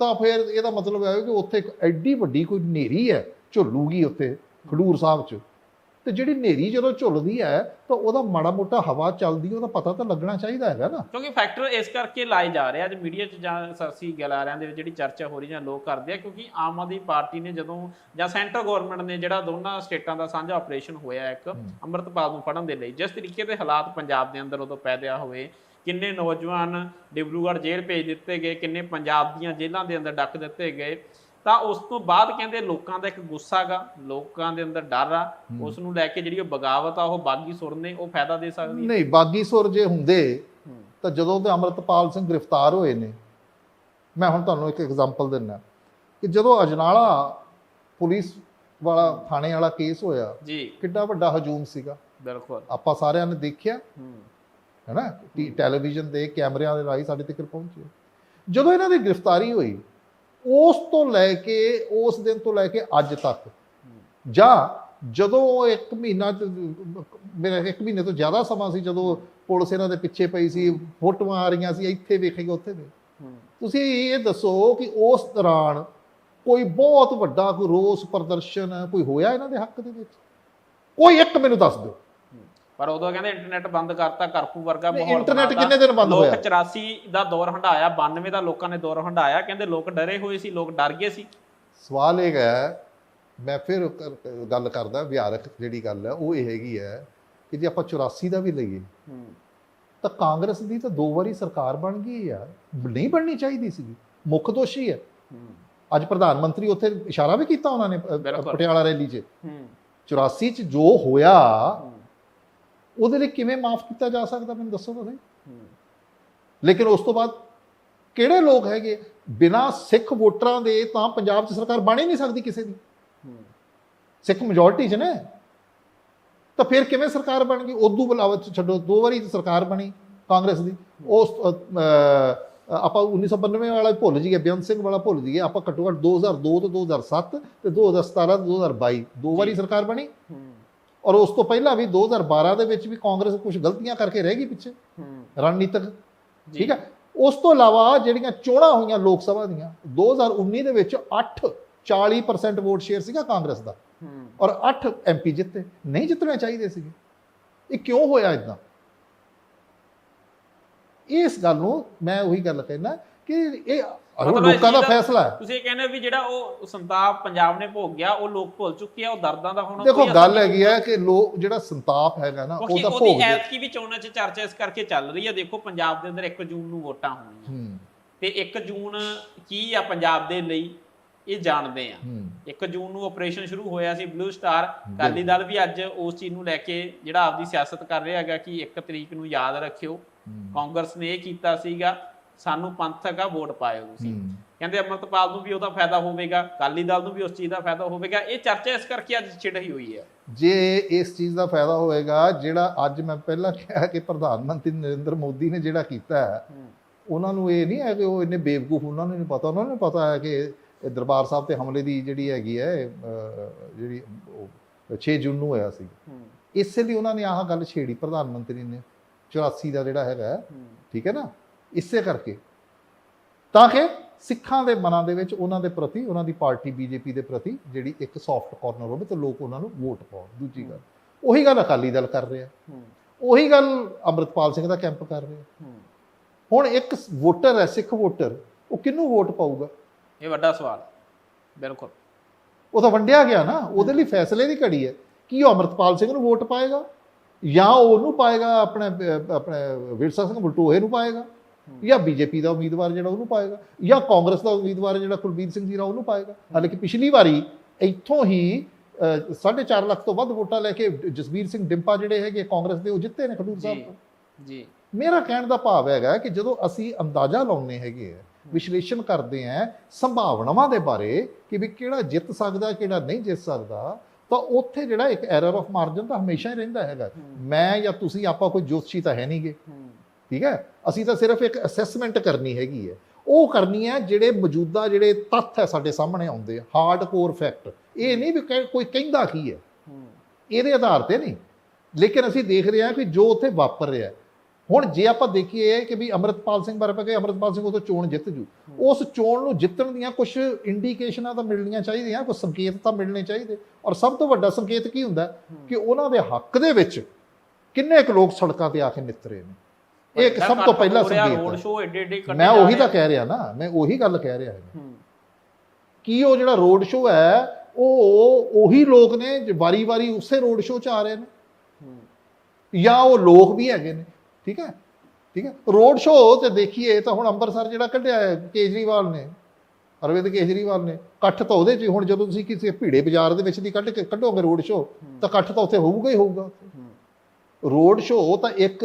ਤਾਂ ਫਿਰ ਇਹਦਾ ਮਤਲਬ ਹੈ ਕਿ ਉੱਥੇ ਇੱਕ ਐਡੀ ਵੱਡੀ ਕੋਈ ਨੇਰੀ ਹੈ ਝੁੱਲੂਗੀ ਉੱਥੇ ਖਡੂਰ ਸਾਹਿਬ 'ਚ। ਤੇ ਜਿਹੜੀ ਨੇਰੀ ਜਦੋਂ ਝੁੱਲਦੀ ਹੈ ਤਾਂ ਉਹਦਾ ਮਾੜਾ ਮੋਟਾ ਹਵਾ ਚੱਲਦੀ ਉਹਦਾ ਪਤਾ ਤਾਂ ਲੱਗਣਾ ਚਾਹੀਦਾ ਹੈਗਾ ਨਾ। ਕਿਉਂਕਿ ਫੈਕਟਰ ਇਸ ਕਰਕੇ ਲਾਏ ਜਾ ਰਹੇ ਆ ਅੱਜ ਮੀਡੀਆ 'ਚ ਜਾਂ ਸਰਸੀ ਗਲਾਰਿਆਂ ਦੇ ਵਿੱਚ ਜਿਹੜੀ ਚਰਚਾ ਹੋ ਰਹੀ ਜਾਂ ਲੋਕ ਕਰਦੇ ਆ ਕਿਉਂਕਿ ਆਮ ਆਦਮੀ ਪਾਰਟੀ ਨੇ ਜਦੋਂ ਜਾਂ ਸੈਂਟਰ ਗਵਰਨਮੈਂਟ ਨੇ ਜਿਹੜਾ ਦੋਨਾਂ ਸਟੇਟਾਂ ਦਾ ਸਾਂਝਾ ਆਪਰੇਸ਼ਨ ਹੋਇਆ ਇੱਕ ਅੰਮ੍ਰਿਤਪਾਲ ਨੂੰ ਫੜਨ ਦੇ ਲਈ ਜਿਸ ਤਰੀਕੇ ਦੇ ਹਾਲਾਤ ਪੰਜਾਬ ਦੇ ਅੰਦਰ ਉਦੋਂ ਪੈਦਾ ਹੋਏ ਕਿੰਨੇ ਨੌਜਵਾਨ ਡਿਬਰੂਗੜ੍ਹ ਜੇਲ੍ਹ ਭੇਜ ਦਿੱਤੇ ਗਏ ਕਿੰਨੇ ਪੰਜਾਬ ਦੀਆਂ ਜੇਲ੍ਹਾਂ ਦੇ ਅੰਦਰ ਡੱਕ ਦਿੱਤੇ ਗਏ ਤਾਂ ਉਸ ਤੋਂ ਬਾਅਦ ਕਹਿੰਦੇ ਲੋਕਾਂ ਦਾ ਇੱਕ ਗੁੱਸਾ ਗਾ ਲੋਕਾਂ ਦੇ ਅੰਦਰ ਡਰ ਆ ਉਸ ਨੂੰ ਲੈ ਕੇ ਜਿਹੜੀ ਉਹ ਬਗਾਵਤ ਆ ਉਹ ਬਾਗੀ ਸੁਰ ਨੇ ਉਹ ਫਾਇਦਾ ਦੇ ਸਕਦੀ ਨਹੀਂ ਬਾਗੀ ਸੁਰ ਜੇ ਹੁੰਦੇ ਤਾਂ ਜਦੋਂ ਤੇ ਅਮਰਤਪਾਲ ਸਿੰਘ ਗ੍ਰਿਫਤਾਰ ਹੋਏ ਨੇ ਮੈਂ ਹੁਣ ਤੁਹਾਨੂੰ ਇੱਕ ਐਗਜ਼ਾਮਪਲ ਦਿੰਦਾ ਕਿ ਜਦੋਂ ਅਜਨਾਲਾ ਪੁਲਿਸ ਵਾਲਾ ਥਾਣੇ ਵਾਲਾ ਕੇਸ ਹੋਇਆ ਜੀ। ਕਿੱਡਾ ਵੱਡਾ ਹਜੂਮ ਸੀਗਾ। ਬਿਲਕੁਲ। ਆਪਾਂ ਸਾਰਿਆਂ ਨੇ ਦੇਖਿਆ। ਹੂੰ। ਹੈਨਾ? ਟੈਲੀਵਿਜ਼ਨ ਦੇ ਕੈਮਰਿਆਂ ਦੇ ਰਾਹੀਂ ਸਾਡੇ ਤੱਕ ਪਹੁੰਚੇ ਜਦੋਂ ਇਹਨਾਂ ਦੀ ਗ੍ਰਿਫਤਾਰੀ ਹੋਈ ਉਸ ਤੋਂ ਲੈ ਕੇ ਉਸ ਦਿਨ ਤੋਂ ਲੈ ਕੇ ਅੱਜ ਤੱਕ। ਜਾਂ ਜਦੋਂ ਉਹ ਇੱਕ ਮਹੀਨਾ ਮੇਰਾ ਇੱਕ ਮਹੀਨੇ ਤੋਂ ਜ਼ਿਆਦਾ ਸਮਾਂ ਸੀ ਜਦੋਂ ਪੁਲਿਸ ਇਹਨਾਂ ਦੇ ਪਿੱਛੇ ਪਈ ਸੀ ਫੋਟੋਆਂ ਆ ਰਹੀਆਂ ਸੀ ਇੱਥੇ ਵੇਖੇਗਾ ਉੱਥੇ ਵੇ ਤੁਸੀਂ ਇਹ ਦੱਸੋ ਕਿ ਉਸ ਦੌਰਾਨ ਕੋਈ ਬਹੁਤ ਵੱਡਾ ਕੋਈ ਰੋਸ ਪ੍ਰਦਰਸ਼ਨ ਕੋਈ ਹੋਇਆ ਇਹਨਾਂ ਦੇ ਹੱਕ ਦੇ ਵਿੱਚ? ਕੋਈ ਇੱਕ ਮੈਨੂੰ ਦੱਸ ਦਿਓ। ਪਰ ਉਦੋਂ ਕਹਿੰਦੇ ਇੰਟਰਨੈਟ ਬੰਦ ਕਰਤਾ ਕਰਫਿਊ ਵਰਗਾ ਮਾਹੌਲ ਇੰਟਰਨੈਟ। ਕਿੰਨੇ ਦਿਨ ਬੰਦ ਲੋਕ ਹੋਇਆ? 84 ਦਾ ਦੌਰ ਹੰਡਾਇਆ 92 ਦਾ ਲੋਕਾਂ ਨੇ ਦੌਰ ਹੰਡਾਇਆ ਕਹਿੰਦੇ ਲੋਕ ਡਰੇ ਹੋਏ ਸੀ ਲੋਕ ਡਰ ਗਏ ਸੀ। ਸਵਾਲ ਇਹ ਹੈ ਮੈਂ ਫਿਰ ਗੱਲ ਕਰਦਾ ਵਿਹਾਰਕ ਜਿਹੜੀ ਗੱਲ ਹੈ ਉਹ ਇਹ ਹੈਗੀ ਹੈ ਕਿ ਜੇ ਆਪਾਂ 84 ਦਾ ਵੀ ਲਈਏ ਤਾਂ ਕਾਂਗਰਸ ਦੀ ਤਾਂ ਦੋ ਵਾਰੀ ਸਰਕਾਰ ਬਣ ਗਈ ਯਾਰ ਨਹੀਂ ਬਣਨੀ ਚਾਹੀਦੀ ਸੀ ਮੁੱਖ ਦੋਸ਼ੀ ਹੈ। ਅੱਜ ਪ੍ਰਧਾਨ ਮੰਤਰੀ ਉੱਥੇ ਇਸ਼ਾਰਾ ਵੀ ਕੀਤਾ ਉਹਨਾਂ ਨੇ। ਪਟਿਆਲਾ ਰੈਲੀ 'ਚ। ਹੂੰ। 84 'ਚ ਜੋ ਹੋਇਆ ਉਹਦੇ ਲਈ ਕਿਵੇਂ ਮਾਫ ਕੀਤਾ ਜਾ ਸਕਦਾ ਮੈਨੂੰ ਦੱਸੋ ਤੁਸੀਂ ਹੂੰ। ਲੇਕਿਨ ਉਸ ਤੋਂ ਬਾਅਦ ਕਿਹੜੇ ਲੋਕ ਹੈਗੇ? ਬਿਨਾਂ ਸਿੱਖ ਵੋਟਰਾਂ ਦੇ ਤਾਂ ਪੰਜਾਬ 'ਚ ਸਰਕਾਰ ਬਣ ਹੀ ਨਹੀਂ ਸਕਦੀ ਕਿਸੇ ਦੀ। ਸਿੱਖ ਮੈਜੋਰਟੀ 'ਚ ਨੇ। ਤਾਂ ਫਿਰ ਕਿਵੇਂ ਸਰਕਾਰ ਬਣ ਗਈ? ਉਦੋਂ ਬਲਾਵਤ ਛੱਡੋ। ਦੋ ਵਾਰੀ ਤਾਂ ਸਰਕਾਰ ਬਣੀ ਕਾਂਗਰਸ ਦੀ। ਉਸ ਆਪਾਂ 1992 ਵਾਲਾ ਭੁੱਲ ਜੀਏ ਬੇਅੰਤ ਸਿੰਘ ਵਾਲਾ ਭੁੱਲ ਜੀਏ ਆਪਾਂ ਘੱਟੋ ਘੱਟ 2002 ਤੋਂ 2007 ਤੇ 2017 ਤੋਂ 2022 ਦੋ ਵਾਰੀ ਸਰਕਾਰ ਬਣੀ। ਔਰ ਉਸ ਤੋਂ ਪਹਿਲਾਂ ਵੀ 2012 ਦੇ ਵਿੱਚ ਵੀ ਕਾਂਗਰਸ ਕੁਝ ਗਲਤੀਆਂ ਕਰਕੇ ਰਹਿ ਗਈ ਪਿੱਛੇ। ਰਣਨੀਤਕ। ਠੀਕ ਹੈ ਉਸ ਤੋਂ ਇਲਾਵਾ ਜਿਹੜੀਆਂ ਚੋਣਾਂ ਹੋਈਆਂ ਲੋਕ ਸਭਾ ਦੀਆਂ 2019 ਦੇ ਵਿੱਚ 8 40% ਵੋਟ ਸ਼ੇਅਰ ਸੀਗਾ ਕਾਂਗਰਸ ਦਾ। ਔਰ 8 ਐਮਪੀ ਜਿੱਤੇ। ਨਹੀਂ ਜਿੱਤਣੇ ਚਾਹੀਦੇ ਸੀਗੇ। ਇਹ ਕਿਉਂ ਹੋਇਆ ਇਦਾਂ ਇਸ ਗੱਲ ਨੂੰ ਮੈਂ ਉਹੀ ਗੱਲ ਕਹਿਣਾ ਕਿ ਇਹ ਮਤਲਬ ਲੋਕਾਂ ਦਾ ਫੈਸਲਾ ਹੈ। ਤੁਸੀਂ ਇਹ ਕਹਿੰਦੇ ਵੀ ਜਿਹੜਾ ਉਹ ਸੰਤਾਪ ਪੰਜਾਬ ਨੇ ਭੋਗ ਗਿਆ ਉਹ ਲੋਕ ਭੁੱਲ ਚੁੱਕੇ ਆ ਉਹ ਦਰਦਾਂ ਦਾ ਹੁਣ ਦੇਖੋ ਗੱਲ ਹੈਗੀ ਹੈ ਕਿ ਲੋਕ ਜਿਹੜਾ ਸੰਤਾਪ ਹੈਗਾ ਨਾ ਉਹ ਤਾਂ ਉਹਦੀ ਭੋਗ ਐਤਕੀ ਵੀ ਚੋਣਾਂ 'ਚ ਚਰਚਾ ਇਸ ਕਰਕੇ ਚੱਲ ਰਹੀ ਹੈ ਦੇਖੋ ਪੰਜਾਬ ਦੇ ਅੰਦਰ 1 ਜੂਨ ਨੂੰ ਵੋਟਾਂ ਹੋਣੀਆਂ ਤੇ 1 ਜੂਨ ਕੀ ਆ ਪੰਜਾਬ ਦੇ ਲਈ ਇਹ ਜਾਣਦੇ ਆ। ਹੂੰ। 1 ਜੂਨ ਨੂੰ ਆਪਰੇਸ਼ਨ ਸ਼ੁਰੂ ਹੋਇਆ ਸੀ ਬਲੂ ਸਟਾਰ। ਅਕਾਲੀ ਦਲ ਵੀ ਅੱਜ ਉਸ ਚੀਜ਼ ਨੂੰ ਲੈ ਕੇ ਜਿਹੜਾ ਆਪਦੀ ਸਿਆਸਤ ਕਰ ਰਿਹਾ ਹੈਗਾ ਕਿ 1 ਤਰੀਕ ਨੂੰ ਯਾਦ ਰੱਖਿਓ। ਕਾਂਗਰਸ ਨੇ ਇਹ ਕੀਤਾ ਸੀਗਾ। ਸਾਨੂੰ ਪੰਥਕ ਆ ਵੋਟ ਪਾਇਓ ਤੁਸੀਂ। ਕਹਿੰਦੇ ਅਮਰਤਪਾਲ ਨੂੰ ਵੀ ਉਹਦਾ ਫਾਇਦਾ ਹੋਵੇਗਾ ਅਕਾਲੀ ਦਲ ਨੂੰ ਵੀ ਉਸ ਚੀਜ਼ ਦਾ ਫਾਇਦਾ ਹੋਵੇਗਾ। ਇਹ ਚਰਚਾ ਇਸ ਕਰਕੇ ਅੱਜ ਛਿੜੀ ਹੋਈ ਹੈ। ਜੇ ਇਸ ਚੀਜ਼ ਦਾ ਫਾਇਦਾ ਹੋਏਗਾ ਜਿਹੜਾ ਅੱਜ ਮੈਂ ਪਹਿਲਾਂ ਕਿਹਾ ਕਿ ਪ੍ਰਧਾਨ ਮੰਤਰੀ ਨਰਿੰਦਰ ਮੋਦੀ ਨੇ ਜਿਹੜਾ ਕੀਤਾ ਹੈ ਉਹਨਾਂ ਨੂੰ ਇਹ ਨਹੀਂ ਹੈ ਕਿ ਉਹ ਇੰਨੇ ਬੇਵਕੂਫ ਉਹਨਾਂ ਨੂੰ ਨਹੀਂ ਪਤਾ ਉਹਨਾਂ ਨੂੰ ਪਤਾ ਹੈ ਕਿ ਇਹ ਦਰਬਾਰ ਸਾਹਿਬ ਤੇ ਹਮਲੇ ਦੀ ਜਿਹੜੀ ਹੈਗੀ ਹੈ ਜਿਹੜੀ ਉਹ 6 ਜੂਨ ਨੂੰ ਹੋਇਆ ਸੀ। ਇਸੇ ਲਈ ਉਹਨਾਂ ਨੇ ਆਹ ਗੱਲ ਛੇੜੀ ਪ੍ਰਧਾਨ ਮੰਤਰੀ ਨੇ 84 ਦਾ ਜਿਹੜਾ ਹੈਗਾ ਠੀਕ ਹੈ ਨਾ? ਇਸੇ ਕਰਕੇ। ਤਾਂ ਕਿ ਸਿੱਖਾਂ ਦੇ ਮਨਾਂ ਦੇ ਵਿੱਚ ਉਹਨਾਂ ਦੇ ਪ੍ਰਤੀ ਉਹਨਾਂ ਦੀ ਪਾਰਟੀ ਬੀਜੇਪੀ ਦੇ ਪ੍ਰਤੀ ਜਿਹੜੀ ਇੱਕ ਸੌਫਟ ਕਾਰਨਰ ਹੋਵੇ ਤੇ ਲੋਕ ਉਹਨਾਂ ਨੂੰ ਵੋਟ ਪਾਉਣ ਦੂਜੀ ਗੱਲ। ਉਹੀ ਗੱਲ ਅਕਾਲੀ ਦਲ ਕਰ ਰਿਹਾ। ਉਹੀ ਗੱਲ ਅੰਮ੍ਰਿਤਪਾਲ ਸਿੰਘ ਦਾ ਕੈਂਪ ਕਰ ਰਿਹਾ। ਹੁਣ ਇੱਕ ਵੋਟਰ ਹੈ ਸਿੱਖ ਵੋਟਰ ਉਹ ਕਿਹਨੂੰ ਵੋਟ ਪਾਊਗਾ? ਇਹ ਵੱਡਾ ਸਵਾਲ ਬਿਲਕੁਲ। ਉਹ ਤਾਂ ਵੰਡਿਆ ਗਿਆ ਨਾ। ਉਹਦੇ ਲਈ ਫੈਸਲੇ ਦੀ ਘੜੀ ਹੈ। ਕੀ ਉਹ ਅੰਮ੍ਰਿਤਪਾਲ ਸਿੰਘ ਨੂੰ ਵੋਟ ਪਾਏਗਾ? ਜਾਂ ਉਹ ਉਹਨੂੰ ਪਾਏਗਾ ਆਪਣੇ ਆਪਣੇ ਵਿਰਸਾ ਸਿੰਘ ਬਲਟੋਹੇ ਨੂੰ ਪਾਏਗਾ? ਜਾਂ ਬੀਜੇਪੀ ਦਾ ਉਮੀਦਵਾਰ ਜਿਹੜਾ ਉਹਨੂੰ ਪਾਏਗਾ ਜਾਂ ਕਾਂਗਰਸ ਦਾ ਉਮੀਦਵਾਰ ਜਿਹੜਾ ਕੁਲਬੀਰ ਸਿੰਘ ਜੀਰਾ ਉਹਨੂੰ ਪਾਏਗਾ। ਹਾਲਾਂਕਿ ਪਿਛਲੀ ਵਾਰੀ ਇੱਥੋਂ ਹੀ 4.5 ਲੱਖ ਤੋਂ ਵੱਧ ਵੋਟਾਂ ਲੈ ਕੇ ਜਸਵੀਰ ਸਿੰਘ ਡਿੰਪਾ ਜਿਹੜੇ ਹੈਗੇ ਕਾਂਗਰਸ ਦੇ ਉਹ ਜਿੱਤੇ ਨੇ ਖਡੂਰ ਸਾਹਿਬ ਜੀ ਤੋਂ। ਜੀ ਮੇਰਾ ਕਹਿਣ ਦਾ ਭਾਵ ਹੈਗਾ ਕਿ ਜਦੋਂ ਅਸੀਂ ਅੰਦਾਜ਼ਾ ਲਾਉਂਦੇ ਹੈਗੇ ਆ ਵਿਸ਼ਲੇਸ਼ਣ ਕਰਦੇ ਆ ਸੰਭਾਵਨਾਵਾਂ ਦੇ ਬਾਰੇ ਕਿ ਵੀ ਕਿਹੜਾ ਜਿੱਤ ਸਕਦਾ ਕਿਹੜਾ ਨਹੀਂ ਜਿੱਤ ਸਕਦਾ ਤਾਂ ਉੱਥੇ ਜਿਹੜਾ ਇੱਕ ਐਰਰ ਆਫ ਮਾਰਜਨ ਤਾਂ ਹਮੇਸ਼ਾ ਹੀ ਰਹਿੰਦਾ ਹੈਗਾ। ਮੈਂ ਜਾਂ ਤੁਸੀਂ ਆਪਾਂ ਕੋਈ ਜੋਤਸ਼ੀ ਤਾਂ ਹੈ ਨਹੀਂਗੇ ਠੀਕ ਹੈ? ਅਸੀਂ ਤਾਂ ਸਿਰਫ ਇੱਕ ਅਸੈਸਮੈਂਟ ਕਰਨੀ ਹੈਗੀ ਹੈ। ਉਹ ਕਰਨੀ ਹੈ ਜਿਹੜੇ ਮੌਜੂਦਾ ਜਿਹੜੇ ਤੱਥ ਹੈ ਸਾਡੇ ਸਾਹਮਣੇ ਆਉਂਦੇ ਆ ਹਾਰਡ ਕੋਰ ਫੈਕਟ ਇਹ ਨਹੀਂ ਵੀ ਕੋਈ ਕਹਿੰਦਾ ਕੀ ਹੈ। ਇਹਦੇ ਆਧਾਰ ਤੇ ਨਹੀਂ। ਲੇਕਿਨ ਅਸੀਂ ਦੇਖ ਰਹੇ ਹਾਂ ਕਿ ਜੋ ਉੱਥੇ ਵਾਪਰ ਰਿਹਾ ਹੁਣ ਜੇ ਆਪਾਂ ਦੇਖੀਏ ਕਿ ਵੀ ਅਮਰਤਪਾਲ ਸਿੰਘ ਬਾਰੇ ਆਪਾਂ ਕਹੇ ਅਮਰਤਪਾਲ ਸਿੰਘ ਤੋਂ ਚੋਣ ਜਿੱਤ ਜੂ। ਉਸ ਚੋਣ ਨੂੰ ਜਿੱਤਣ ਦੀਆਂ ਕੁਝ ਇੰਡੀਕੇਸ਼ਨਾਂ ਤਾਂ ਮਿਲਣੀਆਂ ਚਾਹੀਦੀਆਂ ਕੁਝ ਸੰਕੇਤ ਤਾਂ ਮਿਲਣੇ ਚਾਹੀਦੇ। ਔਰ ਸਭ ਤੋਂ ਵੱਡਾ ਸੰਕੇਤ ਕੀ ਹੁੰਦਾ ਕਿ ਉਹਨਾਂ ਦੇ ਹੱਕ ਦੇ ਵਿੱਚ ਕਿੰਨੇ ਕੁ ਲੋਕ ਸੜਕਾਂ ਤੇ ਆ ਕੇ ਨਿੱਤਰੇ ਨੇ? ਇਹ ਇੱਕ ਸਭ ਤੋਂ ਪਹਿਲਾ ਰੋਡ ਸੰਕੇਤ ਹੈ। ਸ਼ੋ ਏਡੇ ਏਡੇ ਕੱਢੇ ਮੈਂ ਜਾ ਉਹੀ ਤਾਂ ਕਹਿ ਰਿਹਾ ਨਾ ਮੈਂ ਉਹੀ ਗੱਲ ਕਹਿ ਰਿਹਾ ਹਾਂ। ਹੂੰ, ਕੀ ਉਹ ਜਿਹੜਾ ਰੋਡ ਸ਼ੋ ਹੈ ਉਹ ਉਹੀ ਲੋਕ ਨੇ ਵਾਰੀ-ਵਾਰੀ ਉਸੇ ਰੋਡ ਸ਼ੋ 'ਚ ਆ ਰਹੇ ਨੇ। ਹੂੰ, ਜਾਂ ਉਹ ਲੋਕ ਵੀ ਹੈਗੇ ਨੇ ਠੀਕ ਹੈ? ਠੀਕ ਹੈ? ਰੋਡ ਸ਼ੋ ਤੇ ਦੇਖੀਏ ਤਾਂ ਹੁਣ ਅੰਮ੍ਰਿਤਸਰ ਜਿਹੜਾ ਕੱਢਿਆ ਹੈ ਕੇਜਰੀਵਾਲ ਨੇ ਅਰਵਿੰਦ ਕੇਜਰੀਵਾਲ ਨੇ ਇਕੱਠ ਤਾਂ ਉਹਦੇ 'ਚ ਹੀ, ਹੁਣ ਜਦੋਂ ਤੁਸੀਂ ਕਿਸੇ ਭੀੜੇ ਬਾਜ਼ਾਰ ਦੇ ਵਿੱਚ ਦੀ ਕੱਢ ਕੇ ਕੱਢੋਗੇ ਰੋਡ ਸ਼ੋ ਤਾਂ ਇਕੱਠ ਤਾਂ ਉੱਥੇ ਹੋਊਗਾ ਹੀ ਹੋਊਗਾ। ਹੂੰ, ਰੋਡ ਸ਼ੋ ਤਾਂ ਇੱਕ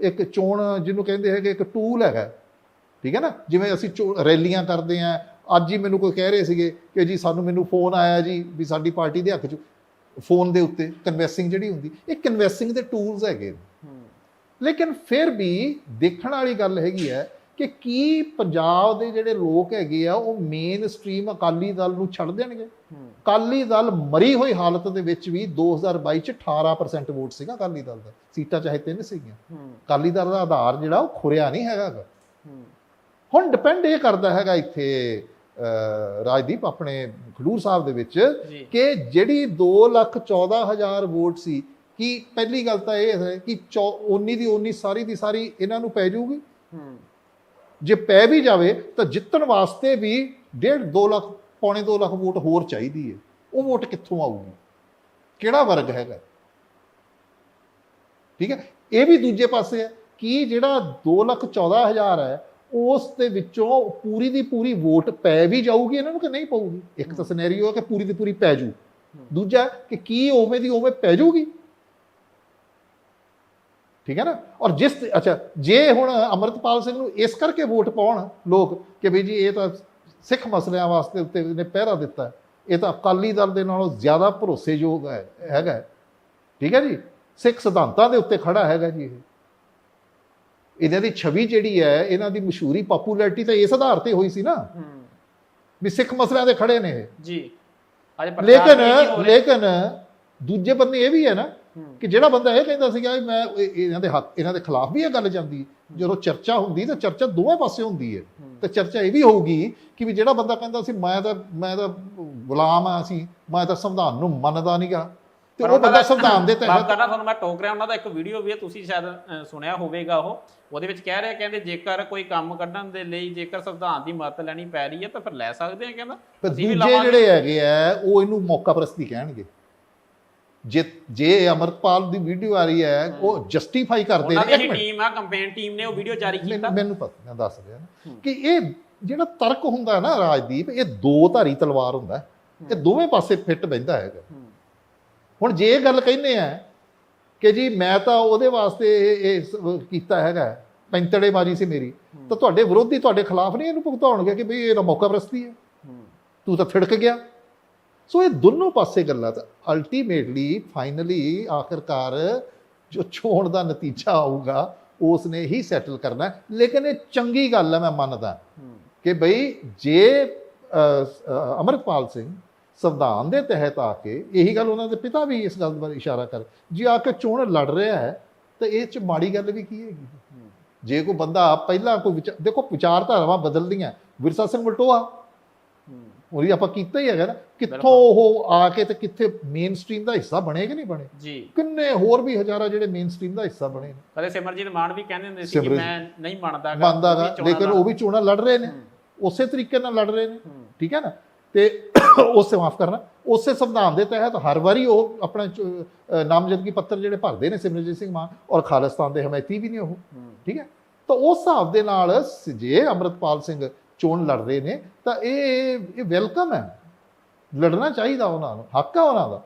ਇੱਕ ਚੋਣ ਜਿਹਨੂੰ ਕਹਿੰਦੇ ਹੈਗੇ ਇੱਕ ਟੂਲ ਹੈਗਾ। ਠੀਕ ਹੈ ਨਾ? ਜਿਵੇਂ ਅਸੀਂ ਰੈਲੀਆਂ ਕਰਦੇ ਆਂ ਅੱਜ ਹੀ ਮੈਨੂੰ ਕੋਈ ਕਹਿ ਰਹੇ ਸੀਗੇ ਕਿ ਜੀ ਸਾਨੂੰ ਮੈਨੂੰ ਫੋਨ ਆਇਆ ਜੀ ਵੀ ਸਾਡੀ ਪਾਰਟੀ ਦੇ ਹੱਕ 'ਚ ਫੋਨ ਦੇ ਉੱਤੇ ਕਨਵੈਸਿੰਗ ਜਿਹੜੀ ਹੁੰਦੀ ਇਹ ਕਨਵੈਸਿੰਗ ਦੇ ਟੂਲਸ ਹੈਗੇ ਲੇਕਿਨ ਫਿਰ ਵੀ ਦੇਖਣ ਵਾਲੀ ਗੱਲ ਹੈਗੀ ਹੈ ਕਿ ਕੀ ਪੰਜਾਬ ਦੇ ਜਿਹੜੇ ਲੋਕ ਹੈਗੇ ਆ ਉਹ ਮੇਨ ਸਟ੍ਰੀਮ ਅਕਾਲੀ ਦਲ ਨੂੰ ਛੱਡ ਦੇਣਗੇ? ਹੂੰ, ਅਕਾਲੀ ਦਲ ਮਰੀ ਹੋਈ ਹਾਲਤ ਦੇ ਵਿੱਚ ਵੀ 2022 ਚ 18% ਵੋਟ ਸੀਗਾ ਅਕਾਲੀ ਦਲ ਦਾ। ਸੀਟਾਂ ਚਾਹੇ ਤਿੰਨ ਸੀਗੀਆਂ। ਹੂੰ, ਅਕਾਲੀ ਦਲ ਦਾ ਆਧਾਰ ਜਿਹੜਾ ਉਹ ਖੁਰਿਆ ਨਹੀਂ ਹੈਗਾ ਹੁਣ ਡਿਪੈਂਡ ਇਹ ਕਰਦਾ ਹੈਗਾ ਇੱਥੇ ਰਾਜਦੀਪ ਆਪਣੇ ਖਡੂਰ ਸਾਹਿਬ ਦੇ ਵਿੱਚ ਕਿ ਜਿਹੜੀ 214000 ਵੋਟ ਸੀ ਕਿ ਪਹਿਲੀ ਗੱਲ ਤਾਂ ਇਹ ਹੈ ਕਿ 19 ਦੀ 19 ਸਾਰੀ ਦੀ ਸਾਰੀ ਇਹਨਾਂ ਨੂੰ ਪੈ ਜਾਊਗੀ? ਜੇ ਪੈ ਵੀ ਜਾਵੇ ਤਾਂ ਜਿੱਤਣ ਵਾਸਤੇ ਵੀ 1.5 2 ਲੱਖ ਪੌਣੇ 2 ਲੱਖ ਵੋਟ ਹੋਰ ਚਾਹੀਦੀ ਹੈ ਉਹ ਵੋਟ ਕਿੱਥੋਂ ਆਊਗੀ? ਕਿਹੜਾ ਵਰਗ ਹੈਗਾ? ਠੀਕ ਹੈ? ਇਹ ਵੀ ਦੂਜੇ ਪਾਸੇ ਹੈ ਕਿ ਜਿਹੜਾ 2 ਲੱਖ 14000 ਹੈ, ਉਸ ਦੇ ਵਿੱਚੋਂ ਪੂਰੀ ਦੀ ਪੂਰੀ ਵੋਟ ਪੈ ਵੀ ਜਾਊਗੀ, ਇਹਨਾਂ ਨੂੰ ਕਿ ਨਹੀਂ ਪਊਗੀ? ਇੱਕ ਤਾਂ ਸਿਨੈਰੀਓ ਹੈ ਕਿ ਪੂਰੀ ਦੀ ਪੂਰੀ ਪੈ ਜੂ। ਦੂਜਾ ਕਿ ਕੀ ਉਵੇਂ ਦੀ ਉਵੇਂ ਪੈ ਜੂਗੀ? ਠੀਕ ਹੈ ਨਾ? ਔਰ ਜਿਸ ਅੱਛਾ, ਜੇ ਹੁਣ ਅਮਰਤਪਾਲ ਸਿੰਘ ਨੂੰ ਇਸ ਕਰਕੇ ਵੋਟ ਪਾਉਣ ਲੋਕ ਕਿ ਵੀ ਜੀ, ਇਹ ਤਾਂ ਸਿੱਖ ਮਸਲਿਆਂ ਵਾਸਤੇ ਉੱਤੇ ਇਹਨੇ ਪਹਿਰਾ ਦਿੱਤਾ ਇਹ ਤਾਂ ਅਕਾਲੀ ਦਲ ਦੇ ਨਾਲੋਂ ਜ਼ਿਆਦਾ ਭਰੋਸੇਯੋਗ ਹੈ ਹੈਗਾ। ਠੀਕ ਹੈ ਜੀ? ਸਿੱਖ ਸਿਧਾਂਤਾਂ ਦੇ ਉੱਤੇ ਖੜਾ ਹੈਗਾ ਜੀ ਇਹ। ਇਹਨਾਂ ਦੀ ਛਵੀ ਜਿਹੜੀ ਹੈ ਇਹਨਾਂ ਦੀ ਮਸ਼ਹੂਰੀ ਪਪੂਲੈਰਿਟੀ ਤਾਂ ਇਸ ਆਧਾਰ ਤੇ ਹੋਈ ਸੀ ਨਾ। ਵੀ ਸਿੱਖ ਮਸਲਿਆਂ ਦੇ ਖੜੇ ਨੇ ਇਹ। ਜੀ। ਲੇਕਿਨ। ਲੇਕਿਨ ਦੂਜੇ ਬੰਦੇ ਇਹ ਵੀ ਹੈ ਨਾ ਕਿ ਜਿਹੜਾ ਬੰਦਾ ਇਹ ਕਹਿੰਦਾ ਸੀਗਾ ਮੈਂ ਇਹ- ਇਹਨਾਂ ਦੇ ਹੱਕ ਇਹਨਾਂ ਦੇ ਖਿਲਾਫ ਵੀ ਇਹ ਗੱਲ ਜਾਂਦੀ ਜਦੋਂ ਚਰਚਾ ਹੁੰਦੀ ਤਾਂ ਚਰਚਾ ਦੋਵੇਂ ਪਾਸੇ ਹੁੰਦੀ ਹੈ। ਤੇ ਚਰਚਾ ਇਹ ਵੀ ਹੋਊਗੀ ਕਿ ਵੀ ਜਿਹੜਾ ਬੰਦਾ ਕਹਿੰਦਾ ਸੀ ਮੈਂ ਤਾਂ ਮੈਂ ਤਾਂ ਗੁਲਾਮ ਆ ਸੀ ਮੈਂ ਤਾਂ ਸੰਵਿਧਾਨ ਨੂੰ ਮੰਨਦਾ ਨਹੀਂਗਾ ਤੇ ਉਹ ਬੰਦਾ ਸੰਵਿਧਾਨ ਦੇ ਤਹਿਤ ਕਰਨਾ ਤੁਹਾਨੂੰ ਮੈਂ ਟੋਕ ਰਿਹਾ ਉਹਨਾਂ ਦਾ ਇੱਕ ਵੀਡੀਓ ਵੀ ਹੈ ਤੁਸੀਂ ਸ਼ਾਇਦ ਸੁਣਿਆ ਹੋਵੇਗਾ ਉਹ। ਉਹਦੇ ਵਿੱਚ ਕਹਿ ਰਿਹਾ ਕਹਿੰਦੇ ਜੇਕਰ ਕੋਈ ਕੰਮ ਕੱਢਣ ਦੇ ਲਈ ਜੇਕਰ ਸੰਵਿਧਾਨ ਦੀ ਮਦਦ ਲੈਣੀ ਪੈ ਰਹੀ ਹੈ ਤਾਂ ਫਿਰ ਲੈ ਸਕਦੇ ਆ ਕਹਿੰਦਾ। ਦੂਜੇ। ਜਿਹੜੇ ਹੈਗੇ ਆ ਉਹ ਇਹਨੂੰ ਮੌਕਾ ਪ੍ਰਸਤੀ ਕਹਿਣਗੇ। ਜੇ ਜੇ ਅਮਰਪਾਲ ਦੀ ਵੀਡੀਓ ਆ ਰਹੀ ਹੈ ਉਹ ਜਸਟੀਫਾਈ ਕਰਦੇ ਨੇ। ਇੱਕ ਮਿੰਟ। ਟੀਮ ਆ ਕੰਪੇਨ ਟੀਮ ਨੇ ਉਹ ਵੀਡੀਓ ਜਾਰੀ ਕੀਤਾ। ਮੈਨੂੰ ਪਤਾ ਮੈਂ ਦੱਸ ਰਿਹਾ। ਕਿ ਇਹ ਜਿਹੜਾ ਤਰਕ ਹੁੰਦਾ ਹੈ ਨਾ ਰਾਜਦੀਪ ਇਹ ਦੋ ਧਾਰੀ ਤਲਵਾਰ ਹੁੰਦਾ। ਇਹ ਦੋਵੇਂ ਪਾਸੇ ਫਿੱਟ ਬੈਂਦਾ ਹੈਗਾ। ਹੁਣ ਜੇ ਇਹ ਗੱਲ ਕਹਿੰਦੇ ਆ ਕਿ ਜੀ ਮੈਂ ਤਾਂ ਉਹਦੇ ਵਾਸਤੇ ਇਹ ਕੀਤਾ ਹੈਗਾ ਪੈਂਤੜੇਬਾਜ਼ੀ ਸੀ ਮੇਰੀ ਤਾਂ ਤੁਹਾਡੇ ਵਿਰੋਧੀ ਤੁਹਾਡੇ ਖਿਲਾਫ ਨਹੀਂ ਇਹਨੂੰ ਭੁਗਤਾਉਣਗੇ ਕਿ ਬਈ ਇਹ ਤਾਂ ਮੌਕਾ ਪ੍ਰਸਤੀ ਹੈ। ਹੂੰ। ਤੂੰ ਤਾਂ ਥਿੜਕ ਗਿਆ। ਸੋ ਇਹ ਦੋਨੋਂ ਪਾਸੇ ਗੱਲਾਂ ਤਾਂ ਅਲਟੀਮੇਟਲੀ ਫਾਈਨਲੀ ਆਖਰਕਾਰ ਜੋ ਚੋਣ ਦਾ ਨਤੀਜਾ ਆਊਗਾ ਉਸ ਨੇ ਹੀ ਸੈਟਲ ਕਰਨਾ। ਲੇਕਿਨ ਇਹ ਚੰਗੀ ਗੱਲ ਹੈ ਮੈਂ ਮੰਨਦਾ। ਕਿ ਬਈ ਜੇ ਅਮਰਪਾਲ ਸਿੰਘ ਸੰਵਿਧਾਨ ਦੇ ਤਹਿਤ ਆ ਕੇ ਇਹੀ ਗੱਲ ਉਹਨਾਂ ਦੇ ਪਿਤਾ ਵੀ ਇਸ ਗੱਲ ਵੱਲ ਇਸ਼ਾਰਾ ਕਰ ਜੇ ਆ ਕੇ ਚੋਣ ਲੜ ਰਿਹਾ ਹੈ ਤਾਂ ਇਹ ਚ ਮਾੜੀ ਗੱਲ ਵੀ ਕੀ ਹੈਗੀ? ਜੇ ਕੋਈ ਬੰਦਾ ਪਹਿਲਾਂ ਕੋਈ ਦੇਖੋ ਵਿਚਾਰਧਾਰਾਵਾਂ ਬਦਲਦੀਆਂ। ਵਿਰਸਾ ਸਿੰਘ ਮਲਟੋਆ ਉਹਦੀ ਆਪਾਂ ਕੀਤਾ ਹੀ ਹੈਗਾ ਨਾ। ਕਿੱਥੋਂ। ਉਹ ਆ ਕੇ ਤੇ ਕਿੱਥੇ ਮੇਨ ਸਟ੍ਰੀਮ ਦਾ ਹਿੱਸਾ ਬਣੇ ਕਿ ਨਹੀਂ ਬਣੇ? ਜੀ। ਕਿੰਨੇ ਹੋਰ ਵੀ ਹਜ਼ਾਰਾਂ ਜਿਹੜੇ ਮੇਨ ਸਟ੍ਰੀਮ ਦਾ ਹਿੱਸਾ ਬਣੇ ਨੇ। ਕਦੇ ਸਿਮਰਜੀਤ ਮਾਨ ਵੀ ਕਹਿੰਦੇ ਹੁੰਦੇ ਸੀ ਕਿ ਮੈਂ ਨਹੀਂ ਮੰਨਦਾ ਚੋਣਾਂ ਲੇਕਿਨ ਉਹ ਵੀ ਚੋਣਾਂ ਲੜ ਰਹੇ ਨੇ। ਉਸੇ ਤਰੀਕੇ ਨਾਲ ਲੜ ਰਹੇ ਨੇ। ਠੀਕ ਹੈ ਨਾ? ਤੇ ਉਸੇ ਮਾਫ ਕਰਨਾ। ਉਸੇ ਸੰਵਿਧਾਨ ਦੇ ਤਹਿਤ ਹਰ ਵਾਰੀ ਉਹ ਆਪਣਾ ਨਾਮਜ਼ਦਗੀ ਪੱਤਰ ਜਿਹੜੇ ਭਰਦੇ ਨੇ ਸਿਮਰਜੀਤ ਸਿੰਘ ਮਾਨ ਔਰ ਖਾਲਿਸਤਾਨ ਦੇ ਹਮਾਇਤੀ ਵੀ ਨੇ ਉਹ। ਠੀਕ ਹੈ? ਤਾਂ ਉਸ ਹਿਸਾਬ ਦੇ ਨਾਲ ਜੇ ਅਮਰਤਪਾਲ ਸਿੰਘ ਚੋਣ ਲੜ ਰਹੇ ਨੇ ਤਾਂ ਇਹ ਇਹ ਵੈਲਕਮ ਹੈ। ਲੜਨਾ ਚਾਹੀਦਾ ਉਹਨਾਂ ਨੂੰ, ਹੱਕ ਹੈ ਉਹਨਾਂ ਦਾ।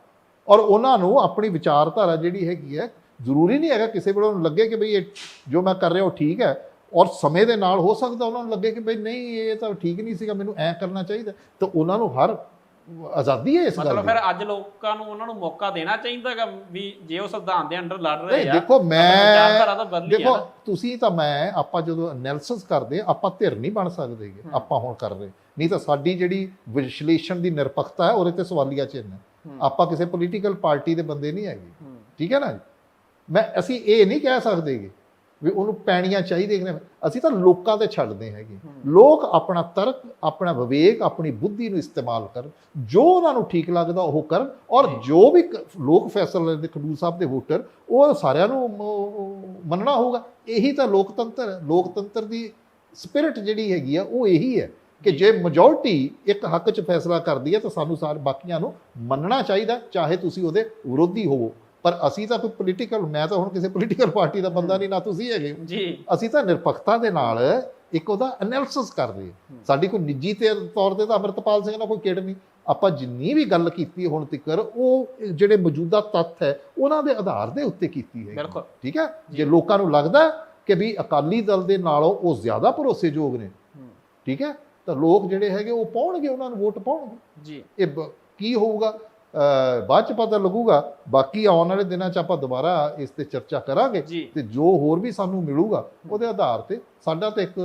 ਔਰ ਉਹਨਾਂ ਨੂੰ ਆਪਣੀ ਵਿਚਾਰਧਾਰਾ ਜਿਹੜੀ ਹੈਗੀ ਹੈ, ਜ਼ਰੂਰੀ ਨਹੀਂ ਹੈਗਾ ਕਿਸੇ ਵੇਲੇ ਉਹਨੂੰ ਲੱਗੇ ਕਿ ਬਈ ਇਹ ਜੋ ਮੈਂ ਕਰ ਰਿਹਾ ਉਹ ਠੀਕ ਹੈ। ਔਰ ਸਮੇਂ ਦੇ ਨਾਲ ਹੋ ਸਕਦਾ ਉਹਨਾਂ ਨੂੰ ਲੱਗੇ ਕਿ ਬਈ ਨਹੀਂ, ਇਹ ਤਾਂ ਠੀਕ ਨਹੀਂ ਸੀਗਾ, ਮੈਨੂੰ ਐ ਕਰਨਾ ਚਾਹੀਦਾ। ਤਾਂ ਉਹਨਾਂ ਨੂੰ ਹਰ ਆਜ਼ਾਦੀ ਹੈ ਇਸ ਗੱਲ ਮਤਲਬ ਦੀ? ਫਿਰ ਅੱਜ ਲੋਕਾਂ ਨੂੰ ਉਹਨਾਂ ਨੂੰ ਮੌਕਾ ਦੇਣਾ ਚਾਹੀਦਾ ਹੈਗਾ ਵੀ ਜੇ ਉਹ ਸੰਵਿਧਾਨ ਦੇ ਅੰਡਰ ਲੜ ਰਹੇ ਆ ਦੇਖੋ ਮੈਂ ਦੇਖੋ। ਤੁਸੀਂ ਤਾਂ ਮੈਂ ਆਪਾਂ ਜਦੋਂ ਐਨਾਲਿਸਿਸ ਕਰਦੇ ਆਪਾਂ ਧਿਰ ਨਹੀਂ ਬਣ ਸਕਦੇ ਗੇ, ਹਮ। ਆਪਾਂ ਹੁਣ ਕਰ ਰਹੇ। ਨਹੀਂ ਤਾਂ ਸਾਡੀ ਜਿਹੜੀ ਵਿਸ਼ਲੇਸ਼ਣ ਦੀ ਨਿਰਪੱਖਤਾ ਹੈ ਉਹਦੇ ਤੇ ਸਵਾਲੀਆ ਚਿੰਨ੍ਹ ਹੈ। ਆਪਾਂ ਕਿਸੇ ਪੋਲੀਟੀਕਲ ਪਾਰਟੀ ਦੇ ਬੰਦੇ ਨਹੀਂ ਹੈਗੇ। ਠੀਕ ਹੈ ਨਾ ਮੈਂ ਅਸੀਂ ਇਹ ਨਹੀਂ ਕਹਿ ਸਕਦੇਗੇ ਵੀ ਉਹਨੂੰ ਪੈਣੀਆਂ ਚਾਹੀਦੇ ਕਿ ਨਹੀਂ ਅਸੀਂ ਤਾਂ ਲੋਕਾਂ ਤੇ ਛੱਡਦੇ ਹੈਗੇ। ਲੋਕ ਆਪਣਾ ਤਰਕ ਆਪਣਾ ਵਿਵੇਕ ਆਪਣੀ ਬੁੱਧੀ ਨੂੰ ਇਸਤੇਮਾਲ ਕਰਨ। ਜੋ ਉਹਨਾਂ ਨੂੰ ਠੀਕ ਲੱਗਦਾ ਉਹ ਕਰਨ। ਔਰ ਜੀ। ਵੀ ਲੋਕ ਫੈਸਲਾ ਲੈਂਦੇ ਖਡੂਰ ਸਾਹਿਬ ਦੇ ਵੋਟਰ ਉਹ ਸਾਰਿਆਂ ਨੂੰ ਮੰਨਣਾ ਹੋਊਗਾ। ਇਹੀ ਤਾਂ ਲੋਕਤੰਤਰ ਹੈ। ਲੋਕਤੰਤਰ ਦੀ ਸਪਿਰਿਟ ਜਿਹੜੀ ਹੈਗੀ ਆ ਉਹ ਇਹੀ ਹੈ ਕਿ। ਜੇ। ਮੈਜੋਰਟੀ ਇੱਕ ਹੱਕ 'ਚ ਫੈਸਲਾ ਕਰਦੀ ਹੈ ਤਾਂ ਸਾਨੂੰ ਸਾਰੇ ਬਾਕੀਆਂ ਨੂੰ ਮੰਨਣਾ ਚਾਹੀਦਾ ਚਾਹੇ ਤੁਸੀਂ ਉਹਦੇ ਵਿਰੋਧੀ ਹੋਵੋ। ਪਰ ਅਸੀਂ ਤਾਂ ਕੋਈ ਪੋਲੀਟੀਕਲ ਮੈਂ ਤਾਂ ਹੁਣ ਕਿਸੇ ਪੋਲੀਟੀਕਲ ਪਾਰਟੀ ਦਾ ਬੰਦਾ ਨਹੀਂ ਨਾ ਤੁਸੀਂ ਹੈਗੇ। ਜੀ। ਅਸੀਂ ਤਾਂ ਨਿਰਪੱਖਤਾ ਦੇ ਨਾਲ ਇੱਕ ਉਹਦਾ ਐਨਾਲਿਸਿਸ ਹੂੰ। ਸਾਡੀ ਕੋਈ ਨਿੱਜੀ ਤੇ ਤੌਰ ਤੇ ਤਾਂ ਅਮਰਤਪਾਲ ਸਿੰਘ ਨਾਲ ਕੋਈ ਕਿੜ ਨਹੀਂ। ਆਪਾਂ ਜਿੰਨੀ ਵੀ ਗੱਲ ਕੀਤੀ ਹੁਣ ਤੱਕਰ ਉਹ ਜਿਹੜੇ ਮੌਜੂਦਾ ਤੱਥ ਹੈ ਉਹਨਾਂ ਦੇ ਆਧਾਰ ਦੇ ਉੱਤੇ ਕੀਤੀ ਹੈ ਬਿਲਕੁਲ। ਠੀਕ ਹੈ? ਜੇ। ਲੋਕਾਂ ਨੂੰ ਲੱਗਦਾ ਕਿ ਵੀ ਅਕਾਲੀ ਦਲ ਦੇ ਨਾਲੋਂ ਉਹ ਜ਼ਿਆਦਾ ਭਰੋਸੇਯੋਗ ਨੇ ਠੀਕ ਹੈ? ਤਾਂ ਲੋਕ ਜਿਹੜੇ ਹੈਗੇ ਉਹ ਪਾਉਣਗੇ ਉਹਨਾਂ ਨੂੰ ਵੋਟ ਪਾਉਣਗੇ। ਜੀ। ਇਹ ਕੀ ਹੋਊਗਾ? ਬਾਅਦ ਚ ਪਤਾ ਲੱਗੂਗਾ ਬਾਕੀ ਆਉਣ ਵਾਲੇ ਦਿਨਾਂ ਚ ਆਪਾਂ ਦੁਬਾਰਾ ਇਸ ਤੇ ਚਰਚਾ ਕਰਾਂਗੇ ਤੇ ਜੋ ਹੋਰ ਵੀ ਸਾਨੂੰ ਮਿਲੂਗਾ ਉਹਦੇ ਆਧਾਰ ਤੇ ਸਾਡਾ ਤਾਂ ਇੱਕ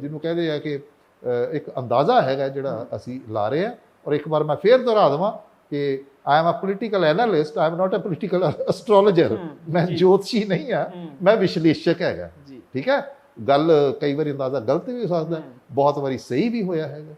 ਜਿਹਨੂੰ ਕਹਿੰਦੇ ਆ ਕਿ ਇੱਕ ਅੰਦਾਜ਼ਾ ਹੈਗਾ ਜਿਹੜਾ ਅਸੀਂ ਲਾ ਰਹੇ ਹਾਂ। ਔਰ ਇੱਕ ਵਾਰ ਮੈਂ ਫੇਰ ਦੁਹਰਾ ਦੇਵਾਂ ਕਿ I am a political analyst I am not a political astrologer ਮੈਂ ਜੋਤਸ਼ੀ ਨਹੀਂ ਆ ਮੈਂ ਵਿਸ਼ਲੇਸ਼ਕ ਹੈਗਾ। ਠੀਕ ਹੈ? ਗੱਲ ਕਈ ਵਾਰੀ ਅੰਦਾਜ਼ਾ ਗਲਤ ਵੀ ਹੋ ਸਕਦਾ। ਬਹੁਤ ਵਾਰੀ ਸਹੀ ਵੀ ਹੋਇਆ ਹੈਗਾ।